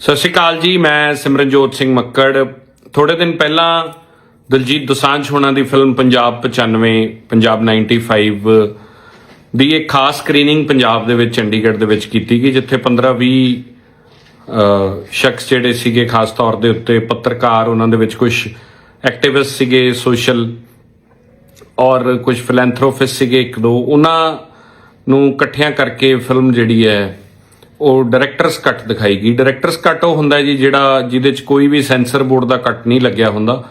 ਸਤਿ ਸ਼੍ਰੀ ਅਕਾਲ ਜੀ, ਮੈਂ ਸਿਮਰਨਜੋਤ ਸਿੰਘ ਮੱਕੜ। ਥੋੜੇ ਦਿਨ ਪਹਿਲਾਂ ਦਲਜੀਤ ਦੋਸਾਂਝ ਹੋਣਾ ਦੀ ਫਿਲਮ ਪੰਜਾਬ 95 ਪੰਜਾਬ 95 ਦੀ ਇੱਕ ਖਾਸ ਸਕਰੀਨਿੰਗ ਪੰਜਾਬ ਦੇ ਵਿੱਚ, ਚੰਡੀਗੜ੍ਹ ਦੇ ਵਿੱਚ ਕੀਤੀ ਗਈ, ਜਿੱਥੇ 15-20 ਸ਼ਖਸ ਜਿਹੜੇ ਸੀਗੇ, ਖਾਸ ਤੌਰ ਦੇ ਉੱਤੇ ਪੱਤਰਕਾਰ, ਉਹਨਾਂ ਦੇ ਵਿੱਚ ਕੁਝ ਐਕਟਿਵਿਸਟ ਸੀਗੇ ਸੋਸ਼ਲ ਔਰ ਕੁਝ ਫਿਲੈਂਥਰੋਪਿਸਟ ਸੀਗੇ, ਇੱਕ ਦੋ। ਉਹਨਾਂ ਨੂੰ ਇਕੱਠਿਆਂ ਕਰਕੇ ਫਿਲਮ ਜਿਹੜੀ ਹੈ ਉਹ ਡਾਇਰੈਕਟਰਸ ਕੱਟ ਦਿਖਾਈ ਗਈ ਡਾਇਰੈਕਟਰਸ ਕੱਟ ਉਹ ਹੁੰਦਾ ਜੀ ਜਿਹੜਾ ਜਿਹਦੇ ਚ ਕੋਈ ਵੀ ਸੈਂਸਰ ਬੋਰਡ ਦਾ ਕੱਟ ਨਹੀਂ ਲੱਗਿਆ ਹੁੰਦਾ।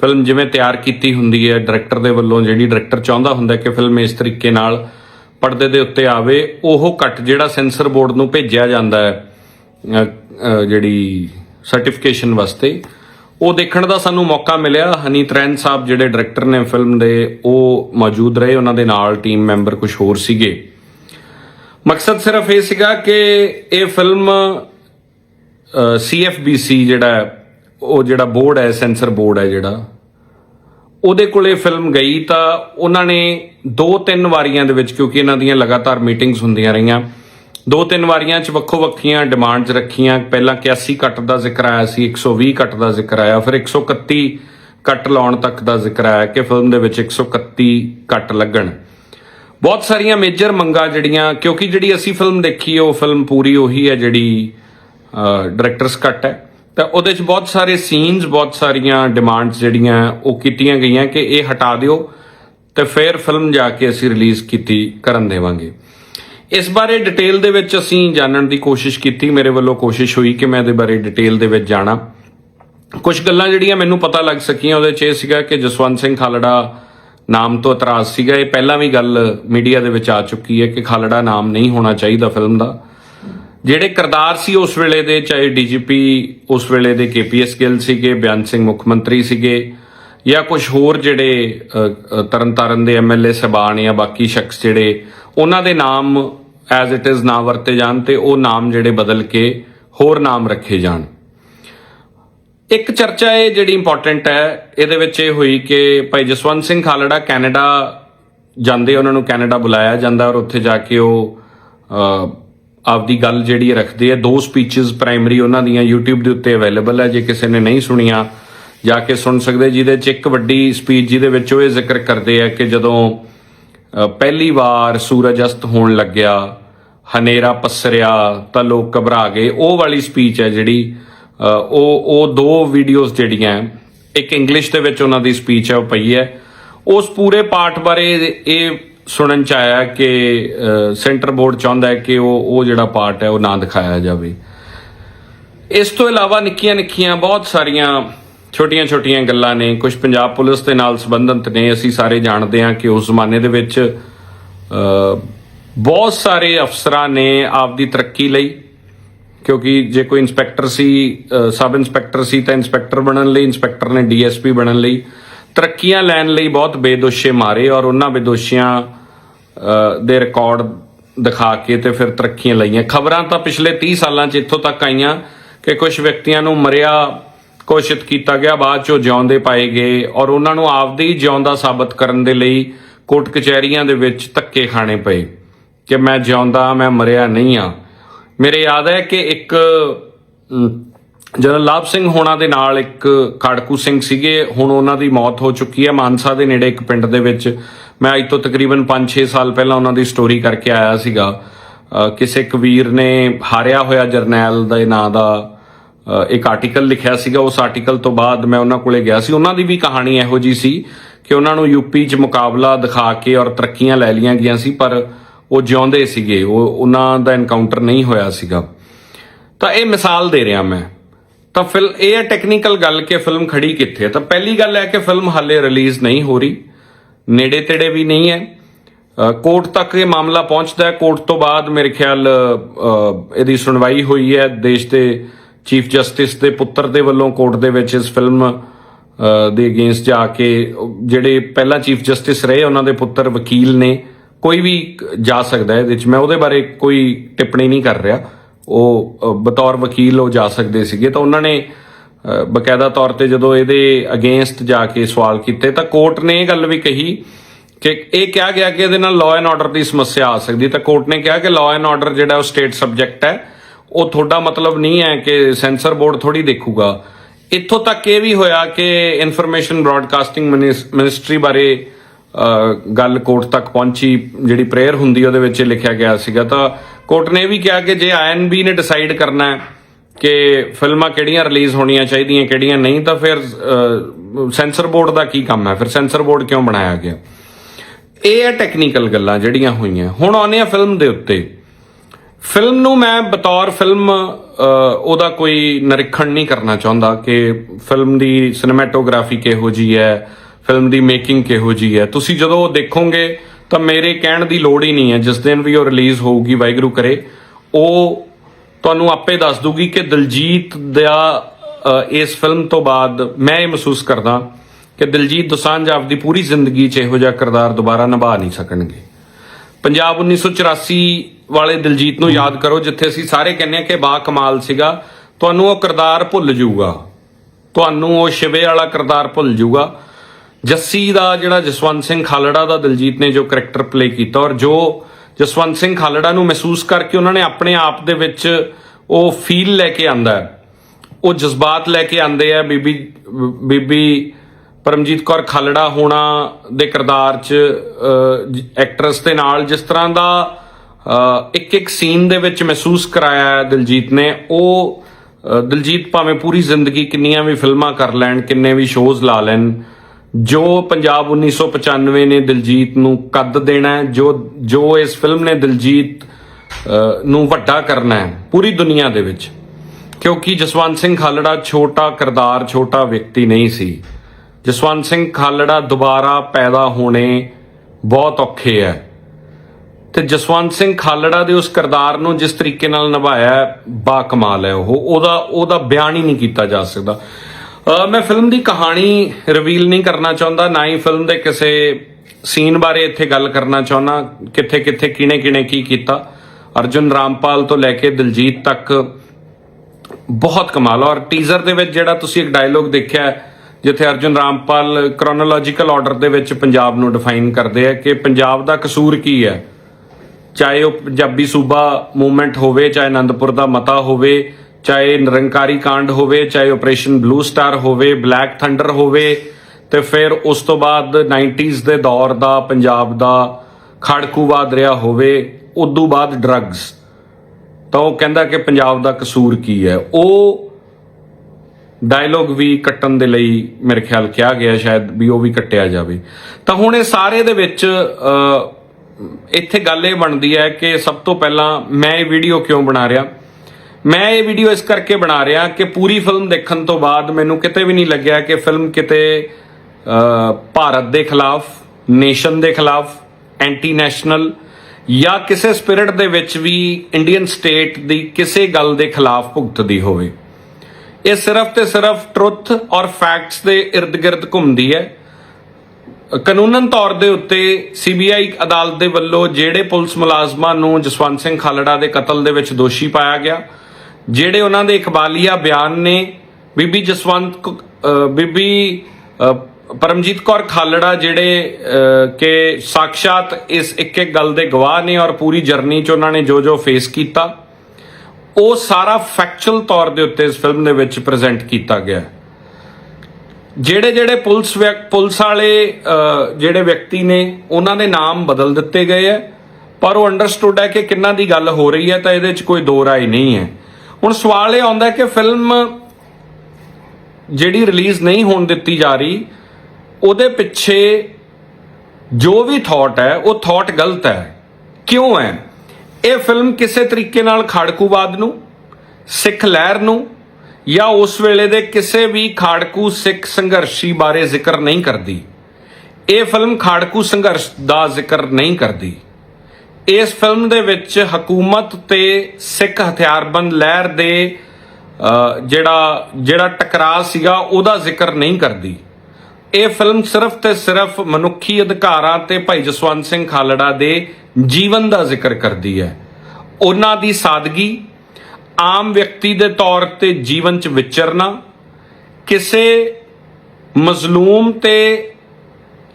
ਫਿਲਮ ਜਿਵੇਂ ਤਿਆਰ ਕੀਤੀ ਹੁੰਦੀ ਹੈ ਡਾਇਰੈਕਟਰ ਦੇ ਵੱਲੋਂ ਜਿਹੜੀ ਡਾਇਰੈਕਟਰ ਚਾਹੁੰਦਾ ਹੁੰਦਾ ਕਿ ਫਿਲਮ ਇਸ ਤਰੀਕੇ ਨਾਲ ਪਰਦੇ ਦੇ ਉੱਤੇ ਆਵੇ, ਉਹ ਕੱਟ ਜਿਹੜਾ ਸੈਂਸਰ ਬੋਰਡ ਨੂੰ ਭੇਜਿਆ ਜਾਂਦਾ ਹੈ ਜਿਹੜੀ ਸਰਟੀਫਿਕੇਸ਼ਨ ਵਾਸਤੇ, ਉਹ ਦੇਖਣ ਦਾ ਸਾਨੂੰ ਮੌਕਾ ਮਿਲਿਆ। ਹਨੀ ਤਰੈਨ ਸਾਹਿਬ ਜਿਹੜੇ ਡਾਇਰੈਕਟਰ ਨੇ ਫਿਲਮ ਦੇ, ਉਹ ਮੌਜੂਦ ਰਹੇ। ਉਹਨਾਂ ਦੇ ਨਾਲ ਟੀਮ ਮੈਂਬਰ ਕੁਝ ਹੋਰ ਸੀਗੇ। ਮਕਸਦ ਸਿਰਫ ਇਹ ਸੀਗਾ ਕਿ ਇਹ ਫਿਲਮ ਸੀਐਫਬੀਸੀ ਜਿਹੜਾ ਉਹ ਜਿਹੜਾ ਬੋਰਡ ਹੈ, ਸੈਂਸਰ ਬੋਰਡ ਹੈ ਜਿਹੜਾ, ਉਹਦੇ ਕੋਲੇ ਫਿਲਮ ਗਈ ਤਾਂ ਉਹਨਾਂ ਨੇ ਦੋ ਤਿੰਨ ਵਾਰੀਆਂ ਦੇ ਵਿੱਚ, ਕਿਉਂਕਿ ਇਹਨਾਂ ਦੀਆਂ ਲਗਾਤਾਰ ਮੀਟਿੰਗਸ ਹੁੰਦੀਆਂ ਰਹੀਆਂ ਦੋ ਤਿੰਨ ਵਾਰੀਆਂ 'ਚ ਵੱਖੋ ਵੱਖੀਆਂ ਡਿਮਾਂਡਸ ਰੱਖੀਆਂ। ਪਹਿਲਾਂ 81 ਕੱਟ ਦਾ ਜ਼ਿਕਰ ਆਇਆ ਸੀ 120 ਕੱਟ ਦਾ ਜ਼ਿਕਰ ਆਇਆ, ਫਿਰ 131 ਕੱਟ ਲਾਉਣ ਤੱਕ ਦਾ ਜ਼ਿਕਰ ਆਇਆ ਕਿ ਫਿਲਮ ਦੇ ਵਿੱਚ 131 ਕੱਟ ਲੱਗਣ। ਬਹੁਤ ਸਾਰੀਆਂ ਮੇਜਰ ਮੰਗਾਂ ਜਿਹੜੀਆਂ, ਕਿਉਂਕਿ ਜਿਹੜੀ ਅਸੀਂ ਫਿਲਮ ਦੇਖੀ, ਉਹ ਫਿਲਮ ਪੂਰੀ ਉਹੀ ਹੈ ਜਿਹੜੀ ਡਾਇਰੈਕਟਰਸ ਕੱਟ ਹੈ। ਤਾਂ ਉਹਦੇ 'ਚ ਬਹੁਤ ਸਾਰੇ ਸੀਨਸ ਬਹੁਤ ਸਾਰੀਆਂ ਡਿਮਾਂਡਸ ਜਿਹੜੀਆਂ ਉਹ ਕੀਤੀਆਂ ਗਈਆਂ ਕਿ ਇਹ ਹਟਾ ਦਿਓ, ਤੇ ਫਿਰ ਫਿਲਮ ਜਾ ਕੇ ਅਸੀਂ ਰਿਲੀਜ਼ ਕੀਤੀ, ਕਰਨ ਦੇਵਾਂਗੇ। ਇਸ ਬਾਰੇ ਡਿਟੇਲ ਦੇ ਵਿੱਚ ਅਸੀਂ ਜਾਣਨ ਦੀ ਕੋਸ਼ਿਸ਼ ਕੀਤੀ, ਮੇਰੇ ਵੱਲੋਂ ਕੋਸ਼ਿਸ਼ ਹੋਈ ਕਿ ਮੈਂ ਇਹਦੇ ਬਾਰੇ ਡਿਟੇਲ ਦੇ ਵਿੱਚ ਜਾਣਾ। ਕੁਝ ਗੱਲਾਂ ਜਿਹੜੀਆਂ ਮੈਨੂੰ ਪਤਾ ਲੱਗ ਸਕੀਆਂ, ਉਹਦੇ 'ਚ ਇਹ ਸੀਗਾ ਕਿ ਜਸਵੰਤ ਸਿੰਘ ਖਾਲੜਾ ਨਾਮ ਤੋਂ ਇਤਰਾਜ਼ ਸੀਗਾ। ਇਹ ਪਹਿਲਾਂ ਵੀ ਗੱਲ ਮੀਡੀਆ ਦੇ ਵਿੱਚ ਆ ਚੁੱਕੀ ਹੈ ਕਿ ਖਾਲੜਾ ਨਾਮ ਨਹੀਂ ਹੋਣਾ ਚਾਹੀਦਾ ਫਿਲਮ ਦਾ। ਜਿਹੜੇ ਕਰਦਾਰ ਸੀ ਉਸ ਵੇਲੇ ਦੇ ਚਾਹੇ ਡੀਜੀਪੀ ਉਸ ਵੇਲੇ ਦੇ ਕੇਪੀਐਸ ਗਿੱਲ ਸੀਗੇ ਬਿਆਨ ਸਿੰਘ ਮੁੱਖ ਮੰਤਰੀ ਸੀਗੇ ਜਾਂ ਕੁਝ ਹੋਰ ਜਿਹੜੇ ਅ, ਅ, ਤਰਨਤਾਰਨ ਦੇ ਐਮਐਲਏ ਸਬਾਨ ਜਾਂ ਬਾਕੀ ਸ਼ਖਸ ਜਿਹੜੇ ਉਹਨਾਂ ਦੇ ਨਾਮ ਐਜ਼ ਇਟ ਇਜ਼ ਨਾ ਵਰਤੇ ਜਾਣ ਤੇ ਉਹ ਨਾਮ ਜਿਹੜੇ ਬਦਲ ਕੇ ਹੋਰ ਨਾਮ ਰੱਖੇ ਜਾਣ। ਇੱਕ ਚਰਚਾ ਇਹ ਜਿਹੜੀ ਇੰਪੋਰਟੈਂਟ ਹੈ, ਇਹਦੇ ਵਿੱਚ ਇਹ ਹੋਈ ਕਿ ਭਾਈ ਜਸਵੰਤ ਸਿੰਘ ਖਾਲੜਾ ਕੈਨੇਡਾ ਜਾਂਦੇ, ਉਹਨਾਂ ਨੂੰ ਕੈਨੇਡਾ ਬੁਲਾਇਆ ਜਾਂਦਾ ਔਰ ਉੱਥੇ ਜਾ ਕੇ ਉਹ ਆਪਦੀ ਗੱਲ ਜਿਹੜੀ ਰੱਖਦੇ ਆ, ਦੋ ਸਪੀਚਸ ਪ੍ਰਾਇਮਰੀ ਉਹਨਾਂ ਦੀਆਂ YouTube ਦੇ ਉੱਤੇ ਅਵੇਲੇਬਲ ਹੈ, ਜੇ ਕਿਸੇ ਨੇ ਨਹੀਂ ਸੁਣੀਆਂ, ਜਾ ਕੇ ਸੁਣ ਸਕਦੇ, ਜਿਹਦੇ ਚ ਇੱਕ ਵੱਡੀ ਸਪੀਚ ਜਿਹਦੇ ਵਿੱਚ ਉਹ ਇਹ ਜ਼ਿਕਰ ਕਰਦੇ ਆ ਕਿ ਜਦੋਂ ਪਹਿਲੀ ਵਾਰ ਸੂਰਜ ਅਸਤ ਹੋਣ ਲੱਗਿਆ, ਹਨੇਰਾ ਪਸਰਿਆ, ਤਾਂ ਲੋਕ ਘਬਰਾ ਗਏ, ਉਹ ਵਾਲੀ ਸਪੀਚ ਹੈ ਜਿਹੜੀ ਉਹ ਉਹ ਦੋ ਵੀਡੀਓਜ਼ ਜਿਹੜੀਆਂ ਇੱਕ ਇੰਗਲਿਸ਼ ਦੇ ਵਿੱਚ ਉਹਨਾਂ ਦੀ ਸਪੀਚ ਹੈ, ਉਹ ਪਈ ਹੈ। ਉਸ ਪੂਰੇ ਪਾਰਟ ਬਾਰੇ ਇਹ ਸੁਣਨ ਚ ਆਇਆ ਕਿ ਸੈਂਟਰ ਬੋਰਡ ਚਾਹੁੰਦਾ ਹੈ ਕਿ ਉਹ ਉਹ ਜਿਹੜਾ ਪਾਰਟ ਹੈ, ਉਹ ਨਾ ਦਿਖਾਇਆ ਜਾਵੇ। ਇਸ ਤੋਂ ਇਲਾਵਾ ਨਿੱਕੀਆਂ ਨਿੱਕੀਆਂ ਬਹੁਤ ਸਾਰੀਆਂ ਛੋਟੀਆਂ-ਛੋਟੀਆਂ ਗੱਲਾਂ ਨੇ। ਕੁਝ ਪੰਜਾਬ ਪੁਲਿਸ ਦੇ ਨਾਲ ਸੰਬੰਧਿਤ ਨੇ। ਅਸੀਂ ਸਾਰੇ ਜਾਣਦੇ ਹਾਂ ਕਿ ਉਸ ਜ਼ਮਾਨੇ ਦੇ ਵਿੱਚ ਬਹੁਤ ਸਾਰੇ ਅਫਸਰਾਂ ਨੇ ਆਪਦੀ ਤਰੱਕੀ ਲਈ ਕਿਉਂਕਿ ਜੇ ਕੋਈ ਇਨਸਪੈਕਟਰ ਸੀ ਸਬ ਇਨਸਪੈਕਟਰ ਸੀ ਤਾਂ ਇਨਸਪੈਕਟਰ ਬਣਨ ਲਈ ਇਨਸਪੈਕਟਰ ਨੇ ਡੀਐਸਪੀ ਬਣਨ ਲਈ ਤਰੱਕੀਆਂ ਲੈਣ ਲਈ ਬਹੁਤ ਬੇਦੋਸ਼ੇ ਮਾਰੇ ਔਰ ਉਹਨਾਂ ਬੇਦੋਸ਼ੀਆਂ ਦੇ ਰਿਕਾਰਡ ਦਿਖਾ ਕੇ ਤੇ ਫਿਰ ਤਰੱਕੀਆਂ ਲਈਆਂ। ਖਬਰਾਂ ਤਾਂ ਪਿਛਲੇ 30 ਸਾਲਾਂ 'ਚ ਇੱਥੋਂ ਤੱਕ ਆਈਆਂ ਕਿ ਕੁਝ ਵਿਅਕਤੀਆਂ ਨੂੰ ਮਰਿਆ, ਘੋਸ਼ਿਤ ਕੀਤਾ ਗਿਆ, ਬਾਅਦ 'ਚੋਂ ਜਿਉਂਦੇ ਪਾਏ ਗਏ ਔਰ ਉਹਨਾਂ ਨੂੰ ਆਪਦੇ ਹੀ ਜਿਉਂਦਾ ਸਾਬਤ ਕਰਨ ਦੇ ਲਈ ਕੋਰਟ ਕਚਹਿਰੀਆਂ ਦੇ ਵਿੱਚ ਧੱਕੇ ਖਾਣੇ ਪਏ ਕਿ ਮੈਂ ਜਿਉਂਦਾ, ਮੈਂ ਮਰਿਆ ਨਹੀਂ ਆ ਮੇਰੇ ਯਾਦ ਹੈ ਕਿ ਇੱਕ ਜਨਰਲ ਲਾਭ ਸਿੰਘ ਹੋਣਾ ਦੇ ਨਾਲ ਇੱਕ ਕਾੜਕੂ ਸਿੰਘ ਸੀਗੇ। ਹੁਣ ਉਹਨਾਂ ਦੀ ਮੌਤ ਹੋ ਚੁੱਕੀ ਹੈ ਮਾਨਸਾ ਦੇ ਨੇੜੇ ਇੱਕ ਪਿੰਡ ਦੇ ਵਿੱਚ। ਮੈਂ ਅੱਜ ਤੋਂ ਤਕਰੀਬਨ 5-6 ਸਾਲ ਪਹਿਲਾਂ ਉਹਨਾਂ ਦੀ ਸਟੋਰੀ ਕਰਕੇ ਆਇਆ ਸੀਗਾ। ਅ, ਕਿਸੇ ਕਬੀਰ ਨੇ ਹਾਰਿਆ ਹੋਇਆ ਜਰਨੈਲ ਦੇ ਨਾਂ ਦਾ ਇੱਕ ਆਰਟੀਕਲ ਲਿਖਿਆ ਸੀਗਾ। ਉਸ ਆਰਟੀਕਲ ਤੋਂ ਬਾਅਦ ਮੈਂ ਉਹਨਾਂ ਕੋਲੇ ਗਿਆ ਸੀ। ਉਹਨਾਂ ਦੀ ਵੀ ਕਹਾਣੀ ਇਹੋ ਜੀ ਸੀ ਕਿ ਉਹਨਾਂ ਨੂੰ ਯੂਪੀ 'ਚ ਮੁਕਾਬਲਾ ਦਿਖਾ ਕੇ ਔਰ ਤਰੱਕੀਆਂ ਲੈ ਲਈਆਂ ਗਈਆਂ ਸੀ। ਪਰ ਉਹ ਜਿਉਂਦੇ ਸੀਗੇ, ਉਹ ਉਹਨਾਂ ਦਾ ਐਨਕਾਊਂਟਰ ਨਹੀਂ ਹੋਇਆ ਸੀਗਾ। ਤਾਂ ਇਹ ਮਿਸਾਲ ਦੇ ਰਿਹਾ ਮੈਂ। ਤਾਂ ਫਿਲ, ਇਹ ਹੈ ਟੈਕਨੀਕਲ ਗੱਲ ਕਿ ਫਿਲਮ ਖੜੀ ਕਿੱਥੇ ਤਾਂ ਪਹਿਲੀ ਗੱਲ ਹੈ ਕਿ ਫਿਲਮ ਹਾਲੇ ਰਿਲੀਜ਼ ਨਹੀਂ ਹੋ ਰਹੀ। ਨੇੜੇ ਤੇੜੇ ਵੀ ਨਹੀਂ ਹੈ। ਕੋਰਟ ਤੱਕ ਇਹ ਮਾਮਲਾ ਪਹੁੰਚਦਾ ਹੈ। ਕੋਰਟ ਤੋਂ ਬਾਅਦ ਮੇਰੇ ਖਿਆਲ ਇਹਦੀ ਸੁਣਵਾਈ ਹੋਈ ਹੈ। ਦੇਸ਼ ਦੇ ਚੀਫ ਜਸਟਿਸ ਦੇ ਪੁੱਤਰ ਦੇ ਵੱਲੋਂ ਕੋਰਟ ਦੇ ਵਿੱਚ ਇਸ ਫਿਲਮ ਦੇ ਅਗੇਂਸਟ ਜਾ ਕੇ ਜਿਹੜੇ ਪਹਿਲਾਂ ਚੀਫ ਜਸਟਿਸ ਰਹੇ, ਉਹਨਾਂ ਦੇ ਪੁੱਤਰ ਵਕੀਲ ਨੇ। ਕੋਈ ਵੀ ਜਾ ਸਕਦਾ ਹੈ ਇਹਦੇ ਵਿੱਚ ਮੈਂ ਉਹਦੇ ਬਾਰੇ ਕੋਈ ਟਿੱਪਣੀ ਨਹੀਂ ਕਰ ਰਿਹਾ। ਉਹ ਬਤੌਰ ਵਕੀਲ ਉਹ ਜਾ ਸਕਦੇ ਸੀਗੇ। ਤਾਂ ਉਹਨਾਂ ਨੇ ਅ, ਬਕਾਇਦਾ ਤੌਰ ਤੇ ਜਦੋਂ ਇਹਦੇ ਅਗੇਂਸਟ ਜਾ ਕੇ ਸਵਾਲ ਕੀਤੇ ਤਾਂ ਕੋਰਟ ਨੇ ਇਹ ਗੱਲ ਵੀ ਕਹੀ ਕਿ ਇਹ ਕਿਹਾ ਗਿਆ ਕਿ ਇਹਦੇ ਨਾਲ ਲਾਅ ਐਂਡ ਆਰਡਰ ਦੀ ਸਮੱਸਿਆ ਆ ਸਕਦੀ ਤਾਂ ਕੋਰਟ ਨੇ ਕਿਹਾ ਕਿ ਲਾਅ ਐਂਡ ਆਰਡਰ ਜਿਹੜਾ ਉਹ ਸਟੇਟ ਸਬਜੈਕਟ ਹੈ ਉਹ ਤੁਹਾਡਾ ਮਤਲਬ ਨਹੀਂ ਹੈ ਕਿ ਸੈਂਸਰ ਬੋਰਡ ਥੋੜੀ ਦੇਖੂਗਾ। ਇੱਥੋਂ ਤੱਕ ਇਹ ਵੀ ਹੋਇਆ ਕਿ ਇਨਫੋਰਮੇਸ਼ਨ ਬ੍ਰਾਡਕਾਸਟਿੰਗ ਮਿਨਿਸਟਰੀ ਬਾਰੇ ਗੱਲ ਕੋਰਟ ਤੱਕ ਪਹੁੰਚੀ, ਜਿਹੜੀ ਪ੍ਰੇਅਰ ਹੁੰਦੀ ਉਹਦੇ ਵਿੱਚ ਇਹ ਲਿਖਿਆ ਗਿਆ ਸੀਗਾ। ਤਾਂ ਕੋਰਟ ਨੇ ਇਹ ਵੀ ਕਿਹਾ ਕਿ ਜੇ ਆਈਐਨਬੀ ਨੇ ਡਿਸਾਈਡ ਕਰਨਾ ਹੈ ਕਿ ਫਿਲਮਾਂ ਕਿਹੜੀਆਂ ਰਿਲੀਜ਼ ਹੋਣੀਆਂ ਚਾਹੀਦੀਆਂ, ਕਿਹੜੀਆਂ ਨਹੀਂ, ਤਾਂ ਫਿਰ ਸੈਂਸਰ ਬੋਰਡ ਦਾ ਕੀ ਕੰਮ ਹੈ? ਫਿਰ ਸੈਂਸਰ ਬੋਰਡ ਕਿਉਂ ਬਣਾਇਆ ਗਿਆ? ਇਹ ਹੈ ਟੈਕਨੀਕਲ ਗੱਲਾਂ ਜਿਹੜੀਆਂ ਹੋਈਆਂ। ਹੁਣ ਆਉਂਦੇ ਆ ਫਿਲਮ ਦੇ ਉੱਤੇ। ਫਿਲਮ ਨੂੰ ਮੈਂ ਬਤੌਰ ਫਿਲਮ ਉਹਦਾ ਕੋਈ ਨਿਰੀਖਣ ਨਹੀਂ ਕਰਨਾ ਚਾਹੁੰਦਾ ਕਿ ਫਿਲਮ ਦੀ ਸਿਨੇਮੈਟੋਗ੍ਰਾਫੀ ਕਿਹੋ ਜੀ ਹੈ ਫਿਲਮ ਦੀ ਮੇਕਿੰਗ ਕਿਹੋ ਜੀ ਹੈ? ਤੁਸੀਂ ਜਦੋਂ ਉਹ ਦੇਖੋਗੇ, ਤਾਂ ਮੇਰੇ ਕਹਿਣ ਦੀ ਲੋੜ ਹੀ ਨਹੀਂ ਹੈ, ਜਿਸ ਦਿਨ ਵੀ ਉਹ ਰਿਲੀਜ਼ ਹੋਊਗੀ, ਵਾਹਿਗੁਰੂ ਕਰੇ, ਉਹ ਤੁਹਾਨੂੰ ਆਪੇ ਦੱਸ ਦੂਗੀ ਕਿ ਦਿਲਜੀਤ ਦਾ ਇਸ ਫਿਲਮ ਤੋਂ ਬਾਅਦ ਮੈਂ ਇਹ ਮਹਿਸੂਸ ਕਰਦਾ ਕਿ ਦਿਲਜੀਤ ਦੋਸਾਂਝ ਆਪਦੀ ਪੂਰੀ ਜ਼ਿੰਦਗੀ 'ਚ ਇਹੋ ਜਿਹਾ ਕਿਰਦਾਰ ਦੁਬਾਰਾ ਨਿਭਾ ਨਹੀਂ ਸਕਣਗੇ। ਪੰਜਾਬ 1984 ਵਾਲੇ ਦਿਲਜੀਤ ਨੂੰ ਯਾਦ ਕਰੋ, ਜਿੱਥੇ ਅਸੀਂ ਸਾਰੇ ਕਹਿੰਦੇ ਆ ਕਿ ਬਾ ਕਮਾਲ ਸੀਗਾ, ਤੁਹਾਨੂੰ ਉਹ ਕਿਰਦਾਰ ਭੁੱਲ ਜਾਊਗਾ। ਤੁਹਾਨੂੰ ਉਹ ਸ਼ਿਵੇ ਵਾਲਾ ਕਿਰਦਾਰ ਭੁੱਲ ਜਾਊਗਾ। ਜੱਸੀ ਦਾ ਜਿਹੜਾ ਜਸਵੰਤ ਸਿੰਘ ਖਾਲੜਾ ਦਾ ਦਿਲਜੀਤ ਨੇ ਜੋ ਕੈਰੈਕਟਰ ਪਲੇ ਕੀਤਾ ਔਰ ਜੋ ਜਸਵੰਤ ਸਿੰਘ ਖਾਲੜਾ ਨੂੰ ਮਹਿਸੂਸ ਕਰਕੇ ਉਹਨਾਂ ਨੇ ਆਪਣੇ ਆਪ ਦੇ ਵਿੱਚ ਉਹ ਫੀਲ ਲੈ ਕੇ ਆਂਦਾ ਉਹ ਜਜ਼ਬਾਤ ਲੈ ਕੇ ਆਂਦੇ ਆ, ਬੀਬੀ ਬੀਬੀ ਪਰਮਜੀਤ ਕੌਰ ਖਾਲੜਾ ਹੋਣਾ ਦੇ ਕਿਰਦਾਰ 'ਚ ਐਕਟਰਸ ਦੇ ਨਾਲ ਜਿਸ ਤਰ੍ਹਾਂ ਦਾ ਇੱਕ ਇੱਕ ਸੀਨ ਦੇ ਵਿੱਚ ਮਹਿਸੂਸ ਕਰਾਇਆ ਦਿਲਜੀਤ ਨੇ, ਉਹ ਦਿਲਜੀਤ ਭਾਵੇਂ ਪੂਰੀ ਜ਼ਿੰਦਗੀ ਕਿੰਨੀਆਂ ਵੀ ਫਿਲਮਾਂ ਕਰ ਲੈਣ, ਕਿੰਨੇ ਵੀ ਸ਼ੋਜ਼ ਲਾ ਲੈਣ ਜੋ ਪੰਜਾਬ 1995 ਨੇ ਦਿਲਜੀਤ ਨੂੰ ਕੱਦ ਦੇਣਾ ਹੈ ਜੋ ਜੋ ਇਸ ਫਿਲਮ ਨੇ ਦਿਲਜੀਤ ਨੂੰ ਵੱਡਾ ਕਰਨਾ ਹੈ ਪੂਰੀ ਦੁਨੀਆ ਦੇ ਵਿੱਚ। ਕਿਉਂਕਿ ਜਸਵੰਤ ਸਿੰਘ ਖਾਲੜਾ ਛੋਟਾ ਕਿਰਦਾਰ ਛੋਟਾ ਵਿਅਕਤੀ ਨਹੀਂ ਸੀ। ਜਸਵੰਤ ਸਿੰਘ ਖਾਲੜਾ ਦੁਬਾਰਾ ਪੈਦਾ ਹੋਣੇ ਬਹੁਤ ਔਖੇ ਹੈ। ਤੇ ਜਸਵੰਤ ਸਿੰਘ ਖਾਲੜਾ ਦੇ ਉਸ ਕਿਰਦਾਰ ਨੂੰ ਜਿਸ ਤਰੀਕੇ ਨਾਲ ਨਿਭਾਇਆ ਹੈ, ਬਾ ਕਮਾਲ ਹੈ ਉਹ। ਉਹਦਾ ਉਹਦਾ ਬਿਆਨ ਹੀ ਨਹੀਂ ਕੀਤਾ ਜਾ ਸਕਦਾ। ਮੈਂ ਫਿਲਮ ਦੀ ਕਹਾਣੀ ਰਿਵੀਲ ਨਹੀਂ ਕਰਨਾ ਚਾਹੁੰਦਾ, ਨਾ ਹੀ ਫਿਲਮ ਦੇ ਕਿਸੇ ਸੀਨ ਬਾਰੇ ਇੱਥੇ ਗੱਲ ਕਰਨਾ ਚਾਹੁੰਦਾ, ਕਿੱਥੇ ਕਿੱਥੇ ਕਿਨੇ ਕਿਨੇ ਕੀ ਕੀਤਾ। ਅਰਜੁਨ ਰਾਮਪਾਲ ਤੋਂ ਲੈ ਕੇ ਦਿਲਜੀਤ ਤੱਕ ਬਹੁਤ ਕਮਾਲ ਔਰ ਟੀਜ਼ਰ ਦੇ ਵਿੱਚ ਜਿਹੜਾ ਤੁਸੀਂ ਇੱਕ ਡਾਇਲੋਗ ਦੇਖਿਆ ਜਿੱਥੇ ਅਰਜੁਨ ਰਾਮਪਾਲ ਕ੍ਰੋਨੋਲੋਜੀਕਲ ਆਰਡਰ ਦੇ ਵਿੱਚ ਪੰਜਾਬ ਨੂੰ ਡਿਫਾਈਨ ਕਰਦੇ ਆ ਕਿ ਪੰਜਾਬ ਦਾ ਕਸੂਰ ਕੀ ਹੈ। ਚਾਹੇ ਉਹ ਪੰਜਾਬੀ ਸੂਬਾ ਮੂਵਮੈਂਟ ਹੋਵੇ, ਚਾਹੇ ਅਨੰਦਪੁਰ ਦਾ ਮਤਾ ਹੋਵੇ ਚਾਹੇ ਨਿਰੰਕਾਰੀ ਕਾਂਡ ਹੋਵੇ, ਚਾਹੇ ਆਪਰੇਸ਼ਨ ਬਲੂ ਸਟਾਰ ਹੋਵੇ ਬਲੈਕ ਥੰਡਰ ਹੋਵੇ, ਤੇ ਫਿਰ ਉਸ ਤੋਂ ਬਾਅਦ 90s ਦੇ ਦੌਰ ਦਾ, ਪੰਜਾਬ ਦਾ ਖੜਕੂਵਾਦ ਰਿਹਾ ਹੋਵੇ, ਉਦੋਂ ਬਾਅਦ ਡਰੱਗਸ ਤਾਂ ਉਹ ਕਹਿੰਦਾ ਕਿ ਪੰਜਾਬ ਦਾ ਕਸੂਰ ਕੀ ਹੈ? ਉਹ ਡਾਇਲੋਗ ਵੀ ਕੱਟਣ ਦੇ ਲਈ ਮੇਰੇ ਖਿਆਲ ਕਿਹਾ ਗਿਆ ਸ਼ਾਇਦ ਵੀ ਉਹ ਵੀ ਕੱਟਿਆ ਜਾਵੇ। ਤਾਂ ਹੁਣ ਇਹ ਸਾਰੇ ਦੇ ਵਿੱਚ ਇੱਥੇ ਗੱਲ ਇਹ ਬਣਦੀ ਹੈ ਕਿ ਸਭ ਤੋਂ ਪਹਿਲਾਂ ਮੈਂ ਇਹ ਵੀਡੀਓ ਕਿਉਂ ਬਣਾ ਰਿਹਾ? ਮੈਂ ਇਹ ਵੀਡੀਓ ਇਸ ਕਰਕੇ ਬਣਾ ਰਿਹਾ ਕਿ ਪੂਰੀ ਫਿਲਮ ਦੇਖਣ ਤੋਂ ਬਾਅਦ ਮੈਨੂੰ ਕਿਤੇ ਵੀ ਨਹੀਂ ਲੱਗਿਆ ਕਿ ਫਿਲਮ ਕਿਤੇ ਭਾਰਤ ਦੇ ਖਿਲਾਫ ਨੇਸ਼ਨ ਦੇ ਖਿਲਾਫ ਐਂਟੀ ਨੈਸ਼ਨਲ ਜਾਂ ਕਿਸੇ ਸਪਿਰਿਟ ਦੇ ਵਿੱਚ ਵੀ ਇੰਡੀਅਨ ਸਟੇਟ ਦੀ ਕਿਸੇ ਗੱਲ ਦੇ ਖਿਲਾਫ ਭੁਗਤਦੀ ਹੋਵੇ। ਇਹ ਸਿਰਫ ਤੇ ਸਿਰਫ ਟਰੁੱਥ ਔਰ ਫੈਕਟਸ ਦੇ ird-gird ਘੁੰਮਦੀ ਹੈ। ਕਾਨੂੰਨਨ ਤੌਰ ਦੇ ਉੱਤੇ ਸੀਬੀਆਈ ਅਦਾਲਤ ਦੇ ਵੱਲੋਂ ਜਿਹੜੇ ਪੁਲਿਸ ਮੁਲਾਜ਼ਮਾਂ ਨੂੰ ਜਸਵੰਤ ਸਿੰਘ ਖਾਲੜਾ ਦੇ ਕਤਲ ਦੇ ਵਿੱਚ ਦੋਸ਼ੀ ਪਾਇਆ ਗਿਆ ਜਿਹੜੇ ਉਹਨਾਂ ਦੇ ਇਕਬਾਲੀਆ ਬਿਆਨ ਨੇ, ਬੀਬੀ ਜਸਵੰਤ ਬੀਬੀ ਪਰਮਜੀਤ ਕੌਰ ਖਾਲੜਾ ਜਿਹੜੇ ਕਿ ਸਾਕਸ਼ਾਤ ਇਸ ਇੱਕ ਇੱਕ ਗੱਲ ਦੇ ਗਵਾਹ ਨੇ ਔਰ ਪੂਰੀ ਜਰਨੀ 'ਚ ਉਹਨਾਂ ਨੇ ਜੋ ਜੋ ਫੇਸ ਕੀਤਾ, ਉਹ ਸਾਰਾ ਫੈਕਚੁਅਲ ਤੌਰ ਦੇ ਉੱਤੇ ਇਸ ਫਿਲਮ ਦੇ ਵਿੱਚ ਪ੍ਰੈਜ਼ੈਂਟ ਕੀਤਾ ਗਿਆ। ਜਿਹੜੇ ਜਿਹੜੇ ਪੁਲਿਸ ਵਿਅਕ- ਪੁਲਿਸ ਵਾਲੇ ਜਿਹੜੇ ਵਿਅਕਤੀ ਨੇ, ਉਹਨਾਂ ਦੇ ਨਾਮ ਬਦਲ ਦਿੱਤੇ ਗਏ ਹੈ, ਪਰ ਉਹ ਅੰਡਰਸਟੂਡ ਹੈ ਕਿ ਕਿੰਨਾ ਦੀ ਗੱਲ ਹੋ ਰਹੀ ਹੈ, ਤਾਂ ਇਹਦੇ 'ਚ ਕੋਈ ਦੋ ਰਾਏ ਨਹੀਂ ਹੈ। ਹੁਣ ਸਵਾਲ ਇਹ ਆਉਂਦਾ ਕਿ ਫਿਲਮ ਜਿਹੜੀ ਰਿਲੀਜ਼ ਨਹੀਂ ਹੋਣ ਦਿੱਤੀ ਜਾ ਰਹੀ, ਉਹਦੇ ਪਿੱਛੇ ਜੋ ਵੀ ਥਾਟ ਹੈ, ਉਹ ਥਾਟ ਗਲਤ ਹੈ। ਕਿਉਂ ਹੈ? ਇਹ ਫਿਲਮ ਕਿਸੇ ਤਰੀਕੇ ਨਾਲ ਖਾੜਕੂਵਾਦ ਨੂੰ, ਸਿੱਖ ਲਹਿਰ ਨੂੰ, ਜਾਂ ਉਸ ਵੇਲੇ ਦੇ ਕਿਸੇ ਵੀ ਖਾੜਕੂ ਸਿੱਖ ਸੰਘਰਸ਼ੀ ਬਾਰੇ ਜ਼ਿਕਰ ਨਹੀਂ ਕਰਦੀ। ਇਹ ਫਿਲਮ ਖਾੜਕੂ ਸੰਘਰਸ਼ ਦਾ ਜ਼ਿਕਰ ਨਹੀਂ ਕਰਦੀ। ਇਸ ਫਿਲਮ ਦੇ ਵਿੱਚ ਹਕੂਮਤ ਤੇ ਸਿੱਖ ਹਥਿਆਰਬੰਦ ਲਹਿਰ ਦੇ ਜਿਹੜਾ ਜਿਹੜਾ ਟਕਰਾਅ ਸੀਗਾ, ਉਹਦਾ ਜ਼ਿਕਰ ਨਹੀਂ ਕਰਦੀ। ਇਹ ਫਿਲਮ ਸਿਰਫ ਤੇ ਸਿਰਫ ਮਨੁੱਖੀ ਅਧਿਕਾਰਾਂ ਤੇ ਭਾਈ ਜਸਵੰਤ ਸਿੰਘ ਖਾਲੜਾ ਦੇ ਜੀਵਨ ਦਾ ਜ਼ਿਕਰ ਕਰਦੀ ਹੈ। ਉਹਨਾਂ ਦੀ ਸਾਦਗੀ ਆਮ ਵਿਅਕਤੀ ਦੇ ਤੌਰ ਤੇ ਜੀਵਨ 'ਚ ਵਿਚਰਨਾ, ਕਿਸੇ ਮਜ਼ਲੂਮ ਤੇ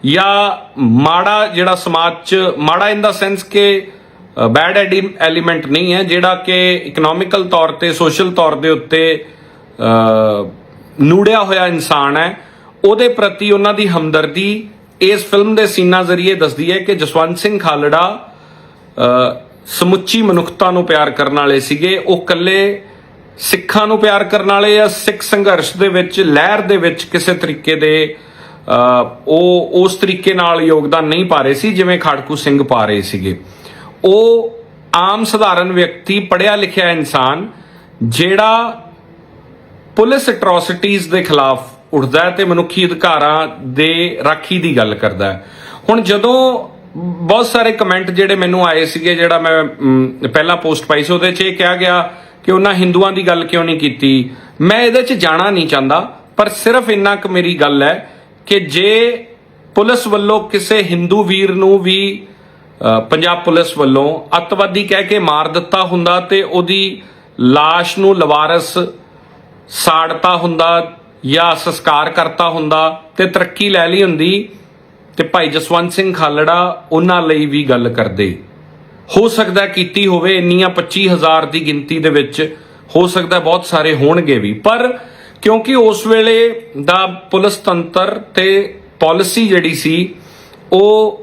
ਜਾਂ ਮਾੜਾ ਜਿਹੜਾ ਸਮਾਜ 'ਚ, ਮਾੜਾ ਇਨ ਦਾ ਸੈਂਸ ਕਿ ਬੈਡ ਐਲੀਮੈਂਟ ਨਹੀਂ ਹੈ, ਜਿਹੜਾ ਕਿ ਇਕਨੋਮਿਕਲ ਤੌਰ ਤੇ ਸੋਸ਼ਲ ਤੌਰ ਦੇ ਉੱਤੇ ਨੂੜਿਆ ਹੋਇਆ ਇਨਸਾਨ ਹੈ, ਉਹਦੇ ਪ੍ਰਤੀ ਉਹਨਾਂ ਦੀ ਹਮਦਰਦੀ ਇਸ ਫਿਲਮ ਦੇ ਸੀਨਾਂ ਜ਼ਰੀਏ ਦੱਸਦੀ ਹੈ ਕਿ ਜਸਵੰਤ ਸਿੰਘ ਖਾਲੜਾ ਸਮੁੱਚੀ ਮਨੁੱਖਤਾ ਨੂੰ ਪਿਆਰ ਕਰਨ ਵਾਲੇ ਸੀਗੇ, ਉਹ ਕੱਲੇ ਸਿੱਖਾਂ ਨੂੰ ਪਿਆਰ ਕਰਨ ਵਾਲੇ ਜਾਂ ਸਿੱਖ ਸੰਘਰਸ਼ ਦੇ ਵਿੱਚ, ਲਹਿਰ ਦੇ ਵਿੱਚ ਕਿਸੇ ਤਰੀਕੇ ਦੇ ਉਹ ਉਸ ਤਰੀਕੇ ਨਾਲ ਯੋਗਦਾਨ ਨਹੀਂ ਪਾ ਰਹੇ ਸੀ ਜਿਵੇਂ ਖਾੜਕੂ ਸਿੰਘ ਪਾ ਰਹੇ ਸੀਗੇ। ਉਹ ਆਮ ਸਧਾਰਨ ਵਿਅਕਤੀ ਪੜਿਆ ਲਿਖਿਆ ਇਨਸਾਨ ਜਿਹੜਾ ਪੁਲਿਸ ਅਟਰੋਸਿਟੀਜ਼ ਦੇ ਖਿਲਾਫ ਉੱਠਦਾ ਹੈ ਤੇ ਮਨੁੱਖੀ ਅਧਿਕਾਰਾਂ ਦੇ ਰਾਖੀ ਦੀ ਗੱਲ ਕਰਦਾ ਹੈ। ਹੁਣ ਜਦੋਂ ਬਹੁਤ ਸਾਰੇ ਕਮੈਂਟ ਜਿਹੜੇ ਮੈਨੂੰ ਆਏ ਸੀਗੇ ਜਿਹੜਾ ਮੈਂ ਅਮ, ਪਹਿਲਾਂ ਪੋਸਟ ਪਾਈ ਸੀ ਉਹਦੇ 'ਚ ਇਹ ਕਿਹਾ ਗਿਆ ਕਿ ਉਹਨਾਂ ਹਿੰਦੂਆਂ ਦੀ ਗੱਲ ਕਿਉਂ ਨਹੀਂ ਕੀਤੀ? ਮੈਂ ਇਹਦੇ 'ਚ ਜਾਣਾ ਨਹੀਂ ਚਾਹੁੰਦਾ ਪਰ ਸਿਰਫ ਇੰਨਾ ਕੁ ਮੇਰੀ ਗੱਲ ਹੈ ਕਿ ਜੇ ਪੁਲਿਸ ਵੱਲੋਂ ਕਿਸੇ ਹਿੰਦੂ ਵੀਰ ਨੂੰ ਵੀ ਪੰਜਾਬ ਪੁਲਿਸ ਵੱਲੋਂ ਅੱਤਵਾਦੀ ਕਹਿ ਕੇ ਮਾਰ ਦਿੱਤਾ ਹੁੰਦਾ ਤੇ ਉਹਦੀ লাশ ਨੂੰ ਲਵਾਰਸ ਸਾੜਤਾ ਹੁੰਦਾ ਜਾਂ ਸੰਸਕਾਰ ਕਰਤਾ ਹੁੰਦਾ ਤੇ ਤਰੱਕੀ ਲੈ ਲਈ ਹੁੰਦੀ ਤੇ ਭਾਈ ਜਸਵੰਤ ਸਿੰਘ ਖਾਲੜਾ ਉਹਨਾਂ ਲਈ ਵੀ ਗੱਲ ਕਰਦੇ। ਹੋ ਸਕਦਾ ਕੀਤੀ ਹੋਵੇ, ਇੰਨੀਆਂ 25000 ਦੀ ਗਿਣਤੀ ਦੇ ਵਿੱਚ ਹੋ ਸਕਦਾ ਬਹੁਤ ਸਾਰੇ ਹੋਣਗੇ ਵੀ, ਪਰ ਕਿਉਂਕਿ ਉਸ ਵੇਲੇ ਦਾ ਪੁਲਿਸ ਤੰਤਰ ਤੇ ਪਾਲਿਸੀ ਜਿਹੜੀ ਸੀ, ਉਹ